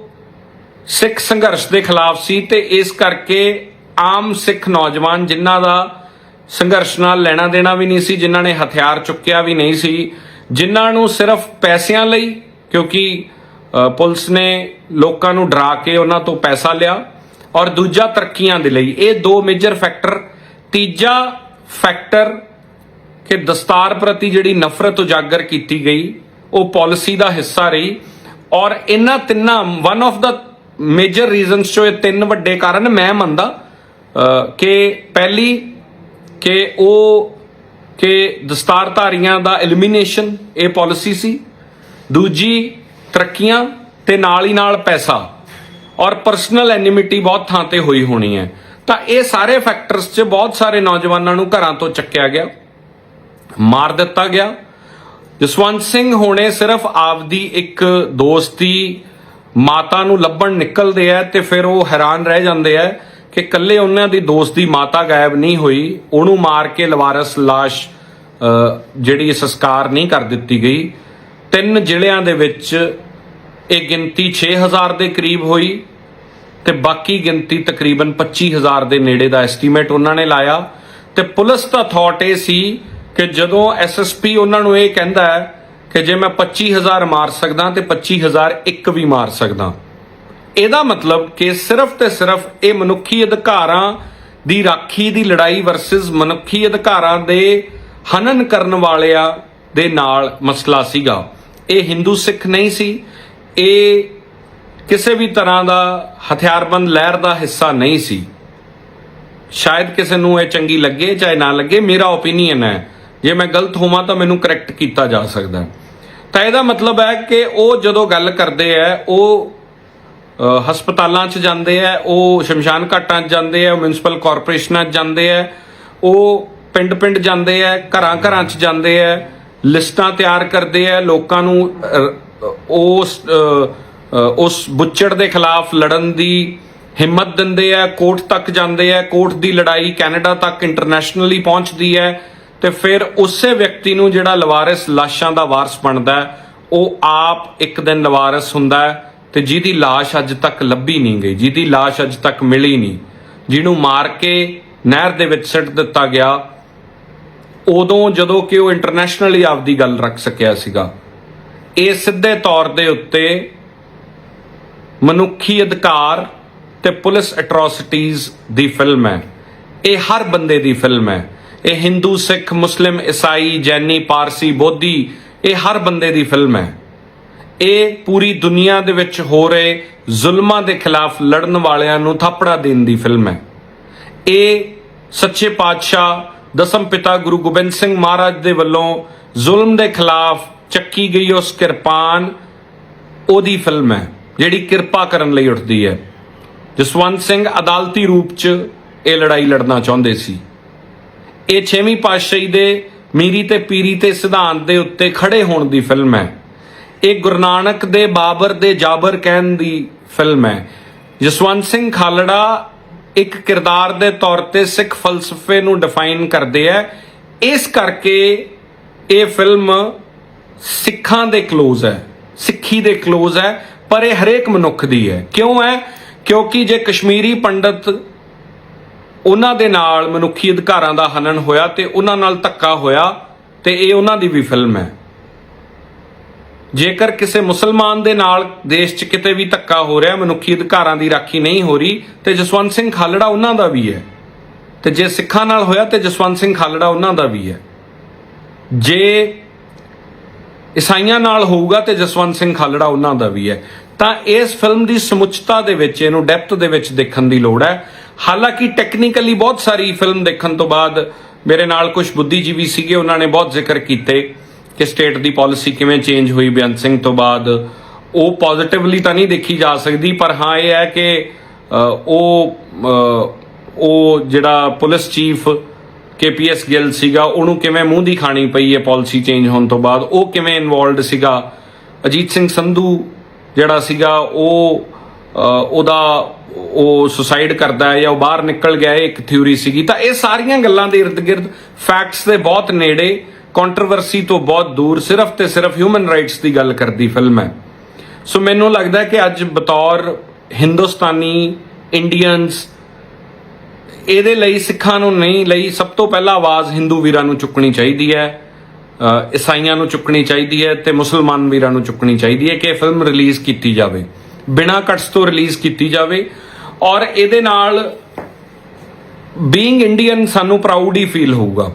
ਸਿੱਖ ਸੰਘਰਸ਼ ਦੇ ਖਿਲਾਫ ਸੀ ਤੇ ਇਸ ਕਰਕੇ ਆਮ ਸਿੱਖ ਨੌਜਵਾਨ ਜਿਨ੍ਹਾਂ ਦਾ ਸੰਘਰਸ਼ ਨਾਲ ਲੈਣਾ ਦੇਣਾ ਵੀ ਨਹੀਂ ਸੀ, ਜਿਨ੍ਹਾਂ ਨੇ ਹਥਿਆਰ ਚੁੱਕਿਆ ਵੀ ਨਹੀਂ ਸੀ, ਜਿਨ੍ਹਾਂ ਨੂੰ ਸਿਰਫ ਪੈਸਿਆਂ ਲਈ, ਕਿਉਂਕਿ ਪੁਲਿਸ ਨੇ ਲੋਕਾਂ ਨੂੰ ਡਰਾ ਕੇ ਉਹਨਾਂ ਤੋਂ ਪੈਸਾ ਲਿਆ ਔਰ ਦੂਜਾ ਤਰੱਕੀਆਂ ਦੇ ਲਈ, ਇਹ ਦੋ ਮੇਜਰ ਫੈਕਟਰ, ਤੀਜਾ ਫੈਕਟਰ ਕਿ ਦਸਤਾਰ ਪ੍ਰਤੀ ਜਿਹੜੀ ਨਫ਼ਰਤ ਉਜਾਗਰ ਕੀਤੀ ਗਈ, ਉਹ ਪਾਲਿਸੀ ਦਾ ਹਿੱਸਾ ਰਹੀ ਔਰ ਇਹਨਾਂ ਤਿੰਨਾਂ ਵਨ ਆਫ ਦਾ ਮੇਜਰ ਰੀਜ਼ਨਸ ਚੋਂ ਇਹ ਤਿੰਨ ਵੱਡੇ ਕਾਰਨ ਮੈਂ ਮੰਨਦਾ ਕਿ ਪਹਿਲੀ, ਕਿ ਉਹ, ਕਿ ਦਸਤਾਰਧਾਰੀਆਂ ਦਾ ਐਲੀਮੀਨੇਸ਼ਨ ਇਹ ਪਾਲਿਸੀ ਸੀ, ਦੂਜੀ ਤਰੱਕੀਆਂ ਤੇ ਨਾਲ ਹੀ ਨਾਲ ਪੈਸਾ ਔਰ ਪਰਸਨਲ ਐਨਿਮਿਟੀ ਬਹੁਤ ਥਾਂ ਤੇ ਹੋਈ ਹੋਣੀ ਹੈ। ਤਾਂ ਇਹ ਸਾਰੇ ਫੈਕਟਰਸ 'ਚ ਬਹੁਤ ਸਾਰੇ ਨੌਜਵਾਨਾਂ ਨੂੰ ਘਰਾਂ ਤੋਂ ਚੱਕਿਆ ਗਿਆ। ਮਾਰ ਦਿੱਤਾ ਗਿਆ। ਜਸਵੰਤ ਸਿੰਘ ਹੋਣੇ ਸਿਰਫ ਆਪਦੀ ਇੱਕ ਦੋਸਤੀ ਮਾਤਾ ਨੂੰ ਲੱਭਣ ਨਿਕਲਦੇ ਆ ਤੇ ਫਿਰ ਉਹ ਹੈਰਾਨ ਰਹਿ ਜਾਂਦੇ ਆ ਕਿ ਕੱਲੇ ਉਹਨਾਂ ਦੀ ਦੋਸਤ ਦੀ ਮਾਤਾ ਗਾਇਬ ਨਹੀਂ ਹੋਈ। ਉਹਨੂੰ ਮਾਰ ਕੇ ਲਵਾਰਸ লাশ ਜਿਹੜੀ ਸੰਸਕਾਰ ਨਹੀਂ ਕਰ ਦਿੱਤੀ ਗਈ। ਤਿੰਨ ਜ਼ਿਲ੍ਹਿਆਂ ਦੇ ਵਿੱਚ ਇਹ ਗਿਣਤੀ 6000 ਦੇ ਕਰੀਬ ਹੋਈ ਤੇ ਬਾਕੀ ਗਿਣਤੀ ਤਕਰੀਬਨ 25000 ਦੇ ਨੇੜੇ ਦਾ ਐਸਟੀਮੇਟ ਉਹਨਾਂ ਨੇ ਲਾਇਆ। ਤੇ ਪੁਲਿਸ ਦਾ ਥਾਟ ਇਹ ਸੀ ਕਿ ਜਦੋਂ ਐਸਐਸਪੀ ਉਹਨਾਂ ਨੂੰ ਇਹ ਕਹਿੰਦਾ ਹੈ ਕਿ ਜੇ ਮੈਂ 25000 ਮਾਰ ਸਕਦਾ ਤੇ 25000 ਇੱਕ ਵੀ ਮਾਰ ਸਕਦਾ। ਇਹਦਾ ਮਤਲਬ ਕਿ ਸਿਰਫ ਤੇ ਸਿਰਫ ਇਹ ਮਨੁੱਖੀ ਅਧਿਕਾਰਾਂ ਦੀ ਰਾਖੀ ਦੀ ਲੜਾਈ ਵਰਸਸ ਮਨੁੱਖੀ ਅਧਿਕਾਰਾਂ ਦੇ ਹਨਨ ਕਰਨ ਵਾਲਿਆਂ ਦੇ ਨਾਲ ਮਸਲਾ ਸੀਗਾ। ਇਹ ਹਿੰਦੂ ਸਿੱਖ ਨਹੀਂ ਸੀ। ਇਹ ਕਿਸੇ ਵੀ ਤਰ੍ਹਾਂ ਦਾ ਹਥਿਆਰਬੰਦ ਲਹਿਰ ਦਾ ਹਿੱਸਾ ਨਹੀਂ ਸੀ। ਸ਼ਾਇਦ ਕਿਸੇ ਨੂੰ ਇਹ ਚੰਗੀ ਲੱਗੇ ਚਾਹੇ ਨਾ ਲੱਗੇ, ਮੇਰਾ ਓਪੀਨੀਅਨ ਹੈ। ਜੇ ਮੈਂ ਗਲਤ ਹੋਵਾਂ ਤਾਂ ਮੈਨੂੰ ਕਰੈਕਟ ਕੀਤਾ ਜਾ ਸਕਦਾ ਤਾਂ ਇਹਦਾ ਮਤਲਬ ਹੈ ਕਿ ਉਹ ਜਦੋਂ ਗੱਲ ਕਰਦੇ ਆ, ਉਹ ਹਸਪਤਾਲਾਂ 'ਚ ਜਾਂਦੇ ਆ, ਉਹ ਸ਼ਮਸ਼ਾਨ ਘਾਟਾਂ 'ਚ ਜਾਂਦੇ ਆ ਉਹ ਮਿਊਨਿਸਪਲ ਕਾਰਪੋਰੇਸ਼ਨਾਂ 'ਚ ਜਾਂਦੇ ਆ, ਉਹ ਪਿੰਡ-ਪਿੰਡ ਜਾਂਦੇ ਆ, ਘਰਾਂ-ਘਰਾਂ 'ਚ ਜਾਂਦੇ ਆ, ਲਿਸਟਾਂ ਤਿਆਰ ਕਰਦੇ ਆ, ਲੋਕਾਂ ਨੂੰ ਉਸ ਉਸ ਬੁੱਚੜ ਦੇ ਖਿਲਾਫ ਲੜਨ ਦੀ ਹਿੰਮਤ ਦਿੰਦੇ ਆ, ਕੋਰਟ ਤੱਕ ਜਾਂਦੇ ਆ, ਕੋਰਟ ਦੀ ਲੜਾਈ ਕੈਨੇਡਾ ਤੱਕ ਇੰਟਰਨੈਸ਼ਨਲੀ ਪਹੁੰਚਦੀ ਹੈ। ਤੇ ਫਿਰ ਉਸੇ ਵਿਅਕਤੀ ਨੂੰ ਜਿਹੜਾ ਲਵਾਰਿਸ ਲਾਸ਼ਾਂ ਦਾ ਵਾਰਸ ਬਣਦਾ ਹੈ, ਉਹ ਆਪ ਇੱਕ ਦਿਨ ਲਵਾਰਿਸ ਹੁੰਦਾ ਹੈ ਤੇ ਜਿਹਦੀ লাশ ਅੱਜ ਤੱਕ ਲੱਭੀ ਨਹੀਂ ਗਈ ਜਿਹਦੀ লাশ ਅੱਜ ਤੱਕ ਮਿਲੀ ਨਹੀਂ ਜਿਹਨੂੰ ਮਾਰ ਕੇ ਨਹਿਰ ਦੇ ਵਿੱਚ ਸਿੱਟ ਦਿੱਤਾ ਗਿਆ ਉਦੋਂ ਜਦੋਂ ਕਿ ਉਹ ਇੰਟਰਨੈਸ਼ਨਲੀ ਆਪਦੀ ਗੱਲ ਰੱਖ ਸਕਿਆ ਸੀਗਾ ਇਹ ਸਿੱਧੇ ਤੌਰ ਦੇ ਉੱਤੇ ਮਨੁੱਖੀ ਅਧਿਕਾਰ ਤੇ ਪੁਲਿਸ ਐਟਰੋਸਿਟੀਜ਼ ਦੀ ਫਿਲਮ ਹੈ ਇਹ ਹਰ ਬੰਦੇ ਦੀ ਫਿਲਮ ਹੈ ਇਹ ਹਿੰਦੂ, ਸਿੱਖ, ਮੁਸਲਿਮ, ਈਸਾਈ, ਜੈਨੀ, ਪਾਰਸੀ, ਬੋਧੀ, ਇਹ ਹਰ ਬੰਦੇ ਦੀ ਫਿਲਮ ਹੈ। ਇਹ ਪੂਰੀ ਦੁਨੀਆ ਦੇ ਵਿੱਚ ਹੋ ਰਹੇ ਜ਼ੁਲਮਾਂ ਦੇ ਖਿਲਾਫ ਲੜਨ ਵਾਲਿਆਂ ਨੂੰ ਥਾਪੜਾ ਦੇਣ ਦੀ ਫਿਲਮ ਹੈ। ਇਹ ਸੱਚੇ ਪਾਤਸ਼ਾਹ ਦਸਮ ਪਿਤਾ ਗੁਰੂ ਗੋਬਿੰਦ ਸਿੰਘ ਮਹਾਰਾਜ ਦੇ ਵੱਲੋਂ ਜ਼ੁਲਮ ਦੇ ਖਿਲਾਫ ਚੱਕੀ ਗਈ ਉਸ ਕਿਰਪਾਨ, ਉਹਦੀ ਫਿਲਮ ਹੈ, ਜਿਹੜੀ ਕਿਰਪਾ ਕਰਨ ਲਈ ਉੱਠਦੀ ਹੈ। ਜਸਵੰਤ ਸਿੰਘ ਅਦਾਲਤੀ ਰੂਪ 'ਚ ਇਹ ਲੜਾਈ ਲੜਨਾ ਚਾਹੁੰਦੇ ਸੀ। ਇਹ 6ਵੀਂ ਪਾਤਸ਼ਾਹੀ ਦੇ ਮੀਰੀ ਤੇ ਪੀਰੀ ਤੇ ਸਿਧਾਂਤ ਦੇ ਉੱਤੇ ਖੜੇ ਹੋਣ ਦੀ ਫਿਲਮ ਹੈ। ਇਹ ਗੁਰੂ ਨਾਨਕ ਦੇ ਬਾਬਰ ਦੇ ਜਾਬਰ ਕਹਿਣ ਦੀ ਫਿਲਮ ਹੈ। ਜਸਵੰਤ ਸਿੰਘ ਖਾਲੜਾ ਇੱਕ ਕਿਰਦਾਰ ਦੇ ਤੌਰ ਤੇ ਸਿੱਖ ਫਲਸਫੇ ਨੂੰ ਡਿਫਾਈਨ ਕਰਦੇ ਆ। ਇਸ ਕਰਕੇ ਇਹ ਫਿਲਮ ਸਿੱਖਾਂ ਦੇ ক্লোਜ਼ ਹੈ, ਸਿੱਖੀ ਦੇ ক্লোਜ਼ ਹੈ, ਪਰ ਇਹ ਹਰੇਕ ਮਨੁੱਖ ਦੀ ਹੈ। ਕਿਉਂ ਹੈ? ਕਿਉਂਕਿ ਜੇ ਕਸ਼ਮੀਰੀ ਪੰਡਤ ਉਹਨਾਂ ਦੇ ਨਾਲ ਮਨੁੱਖੀ ਅਧਿਕਾਰਾਂ ਦਾ ਹਨਨ ਹੋਇਆ ਤੇ ਉਹਨਾਂ ਨਾਲ ਧੱਕਾ ਹੋਇਆ ਤੇ ਇਹ ਉਹਨਾਂ ਦੀ ਵੀ ਫਿਲਮ ਹੈ। ਜੇਕਰ ਕਿਸੇ ਮੁਸਲਮਾਨ ਦੇ ਨਾਲ ਦੇਸ਼ 'ਚ ਕਿਤੇ ਵੀ ਧੱਕਾ ਹੋ ਰਿਹਾ, ਮਨੁੱਖੀ ਅਧਿਕਾਰਾਂ ਦੀ ਰਾਖੀ ਨਹੀਂ ਹੋ ਰਹੀ, ਤੇ ਜਸਵੰਤ ਸਿੰਘ ਖਾਲੜਾ ਉਹਨਾਂ ਦਾ ਵੀ ਹੈ। ਤੇ ਜੇ ਸਿੱਖਾਂ ਨਾਲ ਹੋਇਆ ਤੇ ਜਸਵੰਤ ਸਿੰਘ ਖਾਲੜਾ ਉਹਨਾਂ ਦਾ ਵੀ ਹੈ। ਜੇ ਈਸਾਈਆਂ ਨਾਲ ਹੋਊਗਾ ਤੇ ਜਸਵੰਤ ਸਿੰਘ ਖਾਲੜਾ ਉਹਨਾਂ ਦਾ ਵੀ ਹੈ। ਤਾਂ ਇਸ ਫਿਲਮ ਦੀ ਸਮੁੱਚਤਾ ਦੇ ਵਿੱਚ, ਇਹਨੂੰ ਡੈਪਥ ਦੇ ਵਿੱਚ ਦੇਖਣ ਦੀ ਲੋੜ ਹੈ। ਹਾਲਾਂਕਿ ਟੈਕਨੀਕਲੀ ਬਹੁਤ ਸਾਰੀ ਫਿਲਮ ਦੇਖਣ ਤੋਂ ਬਾਅਦ ਮੇਰੇ ਨਾਲ ਕੁਝ ਬੁੱਧੀਜੀਵੀ ਸੀਗੇ, ਉਹਨਾਂ ਨੇ ਬਹੁਤ ਜ਼ਿਕਰ ਕੀਤੇ ਕਿ ਸਟੇਟ ਦੀ ਪਾਲਿਸੀ ਕਿਵੇਂ ਚੇਂਜ ਹੋਈ ਬੇਅੰਤ ਸਿੰਘ ਤੋਂ ਬਾਅਦ। ਉਹ ਪੋਜ਼ਿਟਿਵਲੀ ਤਾਂ ਨਹੀਂ ਦੇਖੀ ਜਾ ਸਕਦੀ, ਪਰ ਹਾਂ ਇਹ ਹੈ ਕਿ ਉਹ ਉਹ ਜਿਹੜਾ ਪੁਲਿਸ ਚੀਫ ਕੇਪੀਐਸ ਗਿੱਲ ਸੀਗਾ, ਉਹਨੂੰ ਕਿਵੇਂ ਮੂੰਹ ਦੀ ਖਾਣੀ ਪਈ ਹੈ ਪਾਲਿਸੀ ਚੇਂਜ ਹੋਣ ਤੋਂ ਬਾਅਦ? ਉਹ ਕਿਵੇਂ ਇਨਵੋਲਡ ਸੀਗਾ? ਅਜੀਤ ਸਿੰਘ ਸੰਧੂ ਜਿਹੜਾ ਸੀਗਾ, ਉਹ ਉਹਦਾ ਉਹ ਸੁਸਾਈਡ ਕਰਦਾ ਹੈ ਜਾਂ ਉਹ ਬਾਹਰ ਨਿਕਲ ਗਿਆ, ਇਹ ਇੱਕ ਥਿਊਰੀ ਸੀਗੀ। ਤਾਂ ਇਹ ਸਾਰੀਆਂ ਗੱਲਾਂ ਦੇ ird-gird ਫੈਕਟਸ ਦੇ ਬਹੁਤ ਨੇੜੇ ਕੰਟਰੋਵਰਸੀ ਤੋਂ ਬਹੁਤ ਦੂਰ, ਸਿਰਫ ਤੇ ਸਿਰਫ ਹਿਊਮਨ ਰਾਈਟਸ ਦੀ ਗੱਲ ਕਰਦੀ ਫਿਲਮ ਹੈ। ਸੋ ਮੈਨੂੰ ਲੱਗਦਾ ਕਿ ਅੱਜ ਬਤੌਰ ਹਿੰਦੁਸਤਾਨੀ ਇੰਡੀਅਨਸ ਇਹਦੇ ਲਈ ਸਿੱਖਾਂ ਨੂੰ ਨਹੀਂ, ਲਈ ਸਭ ਤੋਂ ਪਹਿਲਾਂ ਆਵਾਜ਼ ਹਿੰਦੂ ਵੀਰਾਂ ਨੂੰ ਚੁੱਕਣੀ ਚਾਹੀਦੀ ਹੈ ਈਸਾਈਆਂ ਨੂੰ ਚੁੱਕਣੀ ਚਾਹੀਦੀ ਹੈ ਤੇ ਮੁਸਲਮਾਨ ਵੀਰਾਂ ਨੂੰ ਚੁੱਕਣੀ ਚਾਹੀਦੀ ਹੈ ਕਿ ਇਹ ਫਿਲਮ ਰਿਲੀਜ਼ ਕੀਤੀ ਜਾਵੇ। ਬਿਨਾਂ ਕਟਸ ਤੋਂ ਰਿਲੀਜ਼ ਕੀਤੀ ਜਾਵੇ ਔਰ ਇਹਦੇ ਨਾਲ ਬੀਇੰਗ ਇੰਡੀਅਨ ਸਾਨੂੰ ਪ੍ਰਾਊਡ ਹੀ ਫੀਲ ਹੋਊਗਾ।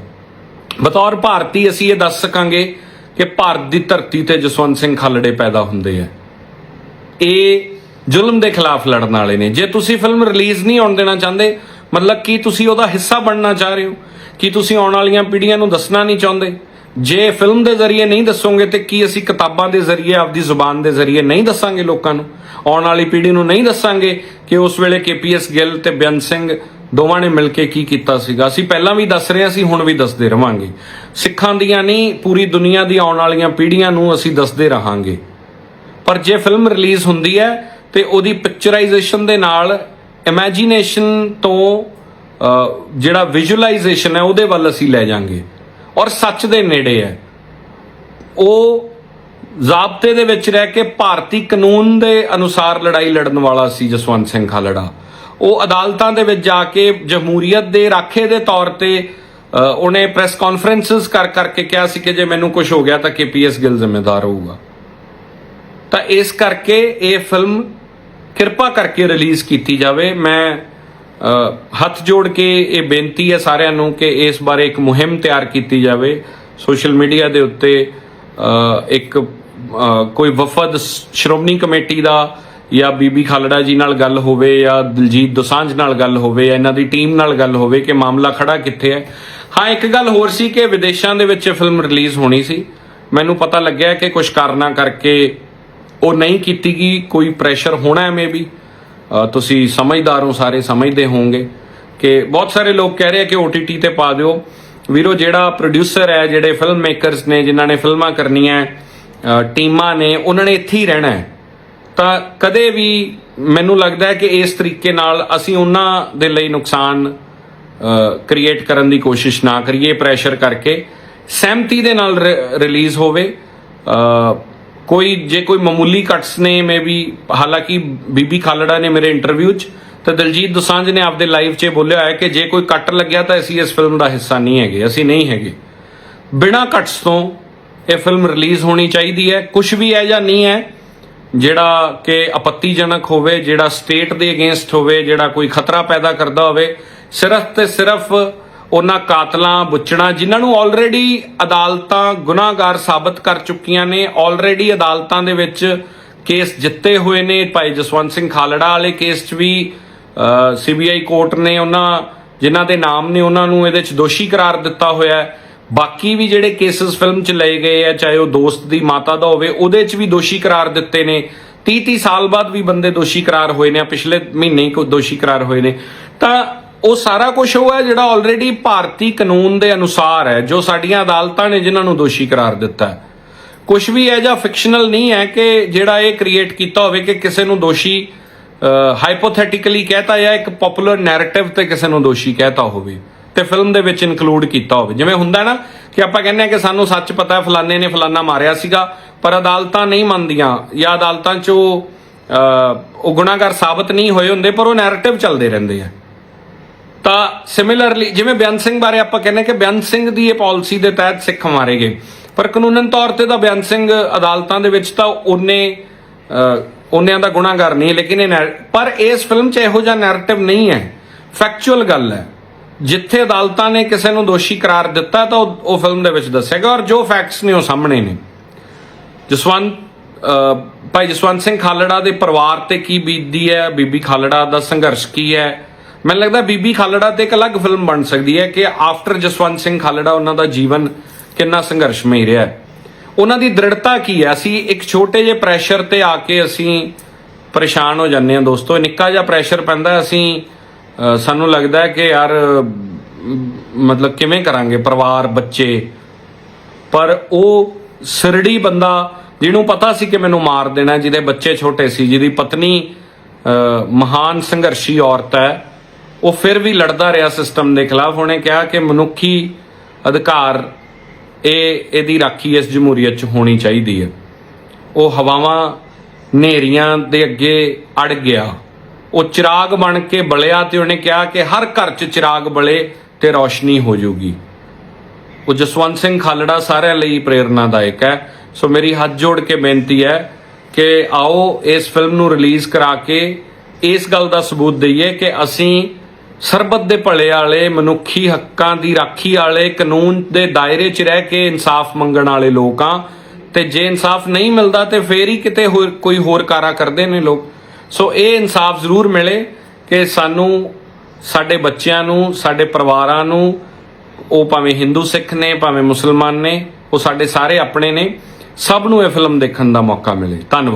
ਬਤੌਰ ਭਾਰਤੀ ਅਸੀਂ ਇਹ ਦੱਸ ਸਕਾਂਗੇ ਕਿ ਭਾਰਤ ਦੀ ਧਰਤੀ ਤੇ ਜਸਵੰਤ ਸਿੰਘ ਖਾਲੜੇ ਪੈਦਾ ਹੁੰਦੇ ਆ। ਇਹ ਜ਼ੁਲਮ ਦੇ ਖਿਲਾਫ ਲੜਨ ਵਾਲੇ ਨੇ। ਜੇ ਤੁਸੀਂ ਫਿਲਮ ਰਿਲੀਜ਼ ਨਹੀਂ ਹੋਣ ਦੇਣਾ ਚਾਹੁੰਦੇ, ਮਤਲਬ ਕੀ ਤੁਸੀਂ ਉਹਦਾ ਹਿੱਸਾ ਬਣਨਾ ਚਾਹ ਰਹੇ ਹੋ? ਕੀ ਤੁਸੀਂ ਆਉਣ ਵਾਲੀਆਂ ਪੀੜ੍ਹੀਆਂ ਨੂੰ ਦੱਸਣਾ ਨਹੀਂ ਚਾਹੁੰਦੇ? ਜੇ ਫਿਲਮ ਦੇ ਜ਼ਰੀਏ ਨਹੀਂ ਦੱਸੋਗੇ ਤੇ ਕੀ ਅਸੀਂ ਕਿਤਾਬਾਂ ਦੇ ਜ਼ਰੀਏ, ਆਪਦੀ ਜ਼ੁਬਾਨ ਦੇ ਜ਼ਰੀਏ ਨਹੀਂ ਦੱਸਾਂਗੇ ਲੋਕਾਂ ਨੂੰ? ਆਉਣ ਵਾਲੀ ਪੀੜ੍ਹੀ ਨੂੰ ਨਹੀਂ ਦੱਸਾਂਗੇ ਕਿ ਉਸ ਵੇਲੇ ਕੇਪੀਐਸ ਗਿੱਲ ਤੇ ਬੇਅੰਤ ਸਿੰਘ ਦੋਵਾਂ ਨੇ ਮਿਲ ਕੇ ਕੀ ਕੀਤਾ ਸੀਗਾ? ਅਸੀਂ ਪਹਿਲਾਂ ਵੀ ਦੱਸ ਰਹੇ ਹਾਂ, ਅਸੀਂ ਹੁਣ ਵੀ ਦੱਸਦੇ ਰਵਾਂਗੇ। ਸਿੱਖਾਂ ਦੀਆਂ ਨਹੀਂ, ਪੂਰੀ ਦੁਨੀਆ ਦੀ ਆਉਣ ਵਾਲੀਆਂ ਪੀੜ੍ਹੀਆਂ ਨੂੰ ਅਸੀਂ ਦੱਸਦੇ ਰਹਾਂਗੇ। ਪਰ ਜੇ ਫਿਲਮ ਰਿਲੀਜ਼ ਹੁੰਦੀ ਹੈ ਤੇ ਉਹਦੀ ਪਿਕਚਰਾਈਜੇਸ਼ਨ ਦੇ ਨਾਲ ਇਮੇਜਿਨੇਸ਼ਨ ਤੋਂ ਜਿਹੜਾ ਵਿਜ਼ੂਅਲਾਈਜੇਸ਼ਨ ਹੈ ਉਹਦੇ ਵੱਲ ਅਸੀਂ ਲੈ ਜਾਾਂਗੇ। ਔਰ ਸੱਚ ਦੇ ਨੇੜੇ ਹੈ। ਉਹ ਜ਼ਾਬਤੇ ਦੇ ਵਿੱਚ ਰਹਿ ਕੇ ਭਾਰਤੀ ਕਾਨੂੰਨ ਦੇ ਅਨੁਸਾਰ ਲੜਾਈ ਲੜਨ ਵਾਲਾ ਸੀ ਜਸਵੰਤ ਸਿੰਘ ਖਾਲੜਾ। ਉਹ ਅਦਾਲਤਾਂ ਦੇ ਵਿੱਚ ਜਾ ਕੇ ਜਮਹੂਰੀਅਤ ਦੇ ਰਾਖੇ ਦੇ ਤੌਰ ਤੇ ਉਹਨੇ ਪ੍ਰੈਸ ਕਾਨਫਰੰਸਸ ਕਰ ਕਰਕੇ ਕਿਹਾ ਸੀ ਕਿ ਜੇ ਮੈਨੂੰ ਕੁਝ ਹੋ ਗਿਆ ਤਾਂ ਕੇਪੀਐਸ ਗਿੱਲ ਜ਼ਿੰਮੇਦਾਰ ਹੋਊਗਾ। ਤਾਂ ਇਸ ਕਰਕੇ ਇਹ ਫਿਲਮ ਕਿਰਪਾ ਕਰਕੇ ਰਿਲੀਜ਼ ਕੀਤੀ ਜਾਵੇ। ਮੈਂ ਹੱਥ ਜੋੜ ਕੇ ਇਹ ਬੇਨਤੀ ਹੈ ਸਾਰਿਆਂ ਨੂੰ ਕਿ ਇਸ ਬਾਰੇ ਇੱਕ ਮੁਹਿੰਮ ਤਿਆਰ ਕੀਤੀ ਜਾਵੇ। ਸੋਸ਼ਲ ਮੀਡੀਆ ਦੇ ਉੱਤੇ ਇੱਕ ਕੋਈ ਵਫਦ ਸ਼੍ਰੋਮਣੀ ਕਮੇਟੀ ਦਾ ਜਾਂ ਬੀਬੀ ਖਾਲੜਾ ਜੀ ਨਾਲ ਗੱਲ ਹੋਵੇ ਜਾਂ ਦਿਲਜੀਤ ਦੋਸਾਂਝ ਨਾਲ ਗੱਲ ਹੋਵੇ ਜਾਂ ਇਹਨਾਂ ਦੀ ਟੀਮ ਨਾਲ ਗੱਲ ਹੋਵੇ ਕਿ ਮਾਮਲਾ ਖੜਾ ਕਿੱਥੇ ਹੈ। ਹਾਂ, ਇੱਕ ਗੱਲ ਹੋਰ ਸੀ ਕਿ ਵਿਦੇਸ਼ਾਂ ਦੇ ਵਿੱਚ ਫਿਲਮ ਰਿਲੀਜ਼ ਹੋਣੀ ਸੀ। ਮੈਨੂੰ ਪਤਾ ਲੱਗਿਆ ਕਿ ਕੁਝ ਕਾਰਨਾਂ ਕਰਕੇ ਉਹ ਨਹੀਂ ਕੀਤੀ ਗਈ, ਕੋਈ ਪ੍ਰੈਸ਼ਰ ਹੋਣਾ ਹੈ ਮੇਬੀ ਤੁਸੀਂ ਸਮਝਦਾਰ ਹੋ, ਸਾਰੇ ਸਮਝਦੇ ਹੋਵੋਗੇ ਕਿ ਬਹੁਤ ਸਾਰੇ ਲੋਕ ਕਹਿ ਰਹੇ ਆ ਕਿ OTT ਤੇ ਪਾ ਦਿਓ। ਵੀਰੋ, ਜਿਹੜਾ ਪ੍ਰੋਡਿਊਸਰ ਹੈ, ਜਿਹੜੇ ਫਿਲਮ ਮੇਕਰਸ ਨੇ, ਜਿਨ੍ਹਾਂ ਨੇ ਫਿਲਮਾਂ ਕਰਨੀਆਂ ਟੀਮਾਂ ਨੇ, ਉਹਨਾਂ ਨੇ ਇੱਥੇ ਹੀ ਰਹਿਣਾ ਹੈ। ਤਾਂ ਕਦੇ ਵੀ ਮੈਨੂੰ ਲੱਗਦਾ ਹੈ ਕਿ ਇਸ ਤਰੀਕੇ ਨਾਲ ਅਸੀਂ ਉਹਨਾਂ ਦੇ ਲਈ ਨੁਕਸਾਨ ਕ੍ਰੀਏਟ ਕਰਨ ਦੀ ਕੋਸ਼ਿਸ਼ ਨਾ ਕਰੀਏ ਪ੍ਰੈਸ਼ਰ ਕਰਕੇ ਸਹਿਮਤੀ ਦੇ ਨਾਲ ਰਿਲੀਜ਼ ਹੋਵੇ। ਕੋਈ ਜੇ ਕੋਈ ਮਾਮੂਲੀ ਕਟਸ ਨੇ ਮੇਬੀ ਵੀ ਹਾਲਾਂਕਿ ਬੀਬੀ ਖਾਲੜਾ ਨੇ ਮੇਰੇ ਇੰਟਰਵਿਊ 'ਚ, ਤੇ ਦਲਜੀਤ ਦੋਸਾਂਝ ਨੇ ਆਪਦੇ ਲਾਈਵ 'ਚ ਬੋਲਿਆ ਹੈ ਕਿ ਜੇ ਕੋਈ ਕੱਟ ਲੱਗਿਆ ਤਾਂ ਅਸੀਂ ਇਸ ਫਿਲਮ ਦਾ ਹਿੱਸਾ ਨਹੀਂ ਹੈਗੇ, ਅਸੀਂ ਨਹੀਂ ਹੈਗੇ। ਬਿਨਾਂ ਕਟਸ ਤੋਂ ਇਹ ਫਿਲਮ ਰਿਲੀਜ਼ ਹੋਣੀ ਚਾਹੀਦੀ ਹੈ ਕੁਝ ਵੀ ਹੈ ਜਾਂ ਨਹੀਂ ਹੈ, ਜਿਹੜਾ ਕਿ ਆਪੱਤੀਜਨਕ ਹੋਵੇ, ਜਿਹੜਾ ਸਟੇਟ ਦੇ ਅਗੇਂਸਟ ਹੋਵੇ, ਜਿਹੜਾ ਕੋਈ ਖਤਰਾ ਪੈਦਾ ਕਰਦਾ ਹੋਵੇ, ਸਿਰਫ ਤੇ ਸਿਰਫ ਉਹਨਾਂ ਕਾਤਲਾਂ ਬੁੱਚਣਾ ਜਿਨ੍ਹਾਂ ਨੂੰ ਆਲਰੇਡੀ ਅਦਾਲਤਾਂ ਗੁਨਾਹਗਾਰ ਸਾਬਤ ਕਰ ਚੁੱਕੀਆਂ ਨੇ ਆਲਰੇਡੀ ਅਦਾਲਤਾਂ ਦੇ ਵਿੱਚ ਕੇਸ ਜਿੱਤੇ ਹੋਏ ਨੇ। ਭਾਈ ਜਸਵੰਤ ਸਿੰਘ ਖਾਲੜਾ ਵਾਲੇ ਕੇਸ 'ਚ ਵੀ ਸੀਬੀਆਈ ਕੋਰਟ ਨੇ ਉਹਨਾਂ, ਜਿਨ੍ਹਾਂ ਦੇ ਨਾਮ ਨੇ ਉਹਨਾਂ ਨੂੰ ਇਹਦੇ 'ਚ ਦੋਸ਼ੀ ਕਰਾਰ ਦਿੱਤਾ ਹੋਇਆ ਹੈ। ਬਾਕੀ ਵੀ ਜਿਹੜੇ ਕੇਸਸ ਫਿਲਮ 'ਚ ਲਏ ਗਏ ਆ, ਚਾਹੇ ਉਹ ਦੋਸਤ ਦੀ ਮਾਤਾ ਦਾ ਹੋਵੇ, ਉਹਦੇ 'ਚ ਵੀ ਦੋਸ਼ੀ ਕਰਾਰ ਦਿੱਤੇ ਨੇ। 30 30 ਸਾਲ ਬਾਅਦ ਵੀ ਬੰਦੇ ਦੋਸ਼ੀ ਕਰਾਰ ਹੋਏ ਨੇ ਪਿਛਲੇ ਮਹੀਨੇ ਹੀ ਕੋਈ ਦੋਸ਼ੀ ਕਰਾਰ ਹੋਏ ਨੇ। ਤਾਂ ਉਹ ਸਾਰਾ ਕੁਝ ਉਹ ਹੈ ਜਿਹੜਾ ਆਲਰੇਡੀ ਭਾਰਤੀ ਕਾਨੂੰਨ ਦੇ ਅਨੁਸਾਰ ਹੈ ਜੋ ਸਾਡੀਆਂ ਅਦਾਲਤਾਂ ਨੇ ਜਿਨ੍ਹਾਂ ਨੂੰ ਦੋਸ਼ੀ ਕਰਾਰ ਦਿੱਤਾ ਹੈ। ਕੁਝ ਵੀ ਹੈ ਜਾਂ ਫਿਕਸ਼ਨਲ ਨਹੀਂ ਹੈ ਕਿ ਜਿਹੜਾ ਇਹ ਕ੍ਰੀਏਟ ਕੀਤਾ ਹੋਵੇ ਕਿ ਕਿਸੇ ਨੂੰ ਦੋਸ਼ੀ ਹਾਈਪੋਥੈਟਿਕਲੀ ਕਹਤਾ ਜਾਂ ਇੱਕ ਪਪੂਲਰ ਨੈਰੇਟਿਵ ਤੇ ਕਿਸੇ ਨੂੰ ਦੋਸ਼ੀ ਕਹਿਤਾ ਹੋਵੇ ਤੇ ਫਿਲਮ ਦੇ ਵਿੱਚ ਇਨਕਲੂਡ ਕੀਤਾ ਹੋਵੇ। ਜਿਵੇਂ ਹੁੰਦਾ ਨਾ ਕਿ ਆਪਾਂ ਕਹਿੰਦੇ ਆ ਕਿ ਸਾਨੂੰ ਸੱਚ ਪਤਾ ਹੈ ਫਲਾਣੇ ਨੇ ਫਲਾਣਾ ਮਾਰਿਆ ਸੀਗਾ ਪਰ ਅਦਾਲਤਾਂ ਨਹੀਂ ਮੰਨਦੀਆਂ ਜਾਂ ਅਦਾਲਤਾਂ 'ਚ ਉਹ ਅਹ, ਉਹ ਗੁਨਾਹਗਰ ਸਾਬਤ ਨਹੀਂ ਹੋਏ ਹੁੰਦੇ ਪਰ ਉਹ ਨੈਰੇਟਿਵ ਚੱਲਦੇ ਰਹਿੰਦੇ ਆ। ਤਾਂ ਸਿਮਿਲਰਲੀ ਜਿਵੇਂ ਬਿਆਨ ਸਿੰਘ ਬਾਰੇ ਆਪਾਂ ਕਹਿੰਦੇ ਕਿ ਬਿਆਨ ਸਿੰਘ ਦੀ ਇਹ ਪਾਲਿਸੀ ਦੇ ਤਹਿਤ ਸਿੱਖ ਮਾਰੇ ਗਏ ਪਰ ਕਾਨੂੰਨਨ ਤੌਰ ਤੇ ਤਾਂ ਬਿਆਨ ਸਿੰਘ ਅਦਾਲਤਾਂ ਦੇ ਵਿੱਚ ਤਾਂ ਉਹਨੇ ਉਹਨਿਆਂ ਦਾ ਗੁਨਾਹਗਰ ਨਹੀਂ ਲੇਕਿਨ ਇਹ ਨੈਰ- ਪਰ ਇਸ ਫਿਲਮ 'ਚ ਇਹੋ ਜਿਹਾ ਨੈਰੇਟਿਵ ਨਹੀਂ ਹੈ। ਫੈਕਚੁਅਲ ਗੱਲ ਹੈ। ਜਿੱਥੇ ਅਦਾਲਤਾਂ ਨੇ ਕਿਸੇ ਨੂੰ ਦੋਸ਼ੀ ਕਰਾਰ ਦਿੱਤਾ ਤਾਂ ਉਹ ਉਹ ਫਿਲਮ ਦੇ ਵਿੱਚ ਦੱਸਿਆ ਗਿਆ ਔਰ ਜੋ ਫੈਕਟਸ ਨੇ ਉਹ ਸਾਹਮਣੇ ਨੇ। ਜਸਵੰਤ ਭਾਈ ਜਸਵੰਤ ਸਿੰਘ ਖਾਲੜਾ ਦੇ ਪਰਿਵਾਰ ਤੇ ਕੀ ਬੀਤਦੀ ਹੈ? ਬੀਬੀ ਖਾਲੜਾ ਦਾ ਸੰਘਰਸ਼ ਕੀ ਹੈ? ਮੈਨੂੰ ਲੱਗਦਾ ਬੀਬੀ ਖਾਲੜਾ ਤੇ ਇੱਕ ਅਲੱਗ ਫਿਲਮ ਬਣ ਸਕਦੀ ਹੈ ਕਿ ਆਫਟਰ ਜਸਵੰਤ ਸਿੰਘ ਖਾਲੜਾ ਉਹਨਾਂ ਦਾ ਜੀਵਨ ਕਿੰਨਾ ਸੰਘਰਸ਼ਮਈ ਰਿਹਾ ਹੈ। ਉਹਨਾਂ ਦੀ ਦ੍ਰਿੜਤਾ ਕੀ ਹੈ? ਅਸੀਂ ਇੱਕ ਛੋਟੇ ਜਿਹੇ ਪ੍ਰੈਸ਼ਰ ਤੇ ਆ ਕੇ ਅਸੀਂ ਪਰੇਸ਼ਾਨ ਹੋ ਜਾਂਦੇ ਹਾਂ ਦੋਸਤੋ। ਨਿੱਕਾ ਜਿਹਾ ਪ੍ਰੈਸ਼ਰ ਪੈਂਦਾ ਅਸੀਂ ਸਾਨੂੰ ਲੱਗਦਾ ਹੈ ਕਿ ਯਾਰ ਮਤਲਬ ਕਿਵੇਂ ਕਰਾਂਗੇ? ਪਰਿਵਾਰ, ਬੱਚੇ। ਪਰ ਉਹ ਸਿਰੜੀ ਬੰਦਾ ਜਿਹਨੂੰ ਪਤਾ ਸੀ ਕਿ ਮੈਨੂੰ ਮਾਰ ਦੇਣਾ, ਜਿਹਦੇ ਬੱਚੇ ਛੋਟੇ ਸੀ, ਜਿਹਦੀ ਪਤਨੀ ਮਹਾਨ ਸੰਘਰਸ਼ੀ ਔਰਤ ਹੈ ਉਹ ਫਿਰ ਵੀ ਲੜਦਾ ਰਿਹਾ ਸਿਸਟਮ ਦੇ ਖਿਲਾਫ। ਉਹਨੇ ਕਿਹਾ ਕਿ ਮਨੁੱਖੀ ਅਧਿਕਾਰ, ਇਹ, ਇਹਦੀ ਰਾਖੀ ਇਸ ਜਮਹੂਰੀਅਤ 'ਚ ਹੋਣੀ ਚਾਹੀਦੀ ਹੈ। ਉਹ ਹਵਾਵਾਂ ਨੇਰੀਆਂ ਦੇ ਅੱਗੇ ਅੜ ਗਿਆ। ਉਹ ਚਿਰਾਗ ਬਣ ਕੇ ਬਲਿਆ ਤੇ ਉਹਨੇ ਕਿਹਾ ਕਿ ਹਰ ਘਰ 'ਚ ਚਿਰਾਗ ਬਲੇ ਤੇ ਰੌਸ਼ਨੀ ਹੋ ਜਾਊਗੀ ਉਹ ਜਸਵੰਤ ਸਿੰਘ ਖਾਲੜਾ ਸਾਰਿਆਂ ਲਈ ਪ੍ਰੇਰਨਾਦਾਇਕ ਹੈ। ਸੋ ਮੇਰੀ ਹੱਥ ਜੋੜ ਕੇ ਬੇਨਤੀ ਹੈ ਕਿ ਆਓ ਇਸ ਫਿਲਮ ਨੂੰ ਰਿਲੀਜ਼ ਕਰਾ ਕੇ ਇਸ ਗੱਲ ਦਾ ਸਬੂਤ ਦਈਏ ਕਿ ਅਸੀਂ ਸਰਬੱਤ ਦੇ ਭਲੇ ਵਾਲੇ, ਮਨੁੱਖੀ ਹੱਕਾਂ ਦੀ ਰਾਖੀ ਵਾਲੇ, ਕਾਨੂੰਨ ਦੇ ਦਾਇਰੇ 'ਚ ਰਹਿ ਕੇ ਇਨਸਾਫ ਮੰਗਣ ਵਾਲੇ ਲੋਕ ਆ। ਤੇ ਜੇ ਇਨਸਾਫ ਨਹੀਂ ਮਿਲਦਾ ਤੇ ਫੇਰ ਹੀ ਕਿਤੇ ਹੋਰ ਕੋਈ ਹੋਰ ਕਾਰਾ ਕਰਦੇ ਨੇ ਲੋਕ। ਸੋ ਇਹ ਇਨਸਾਫ ਜ਼ਰੂਰ ਮਿਲੇ ਕਿ ਸਾਨੂੰ, ਸਾਡੇ ਬੱਚਿਆਂ ਨੂੰ, ਸਾਡੇ ਪਰਿਵਾਰਾਂ ਨੂੰ, ਉਹ ਭਾਵੇਂ ਹਿੰਦੂ ਸਿੱਖ ਨੇ, ਭਾਵੇਂ ਮੁਸਲਮਾਨ ਨੇ, ਉਹ ਸਾਡੇ ਸਾਰੇ ਆਪਣੇ ਨੇ, ਸਭ ਨੂੰ ਇਹ ਫਿਲਮ ਦੇਖਣ ਦਾ ਮੌਕਾ ਮਿਲੇ। ਧੰਨਵਾਦ।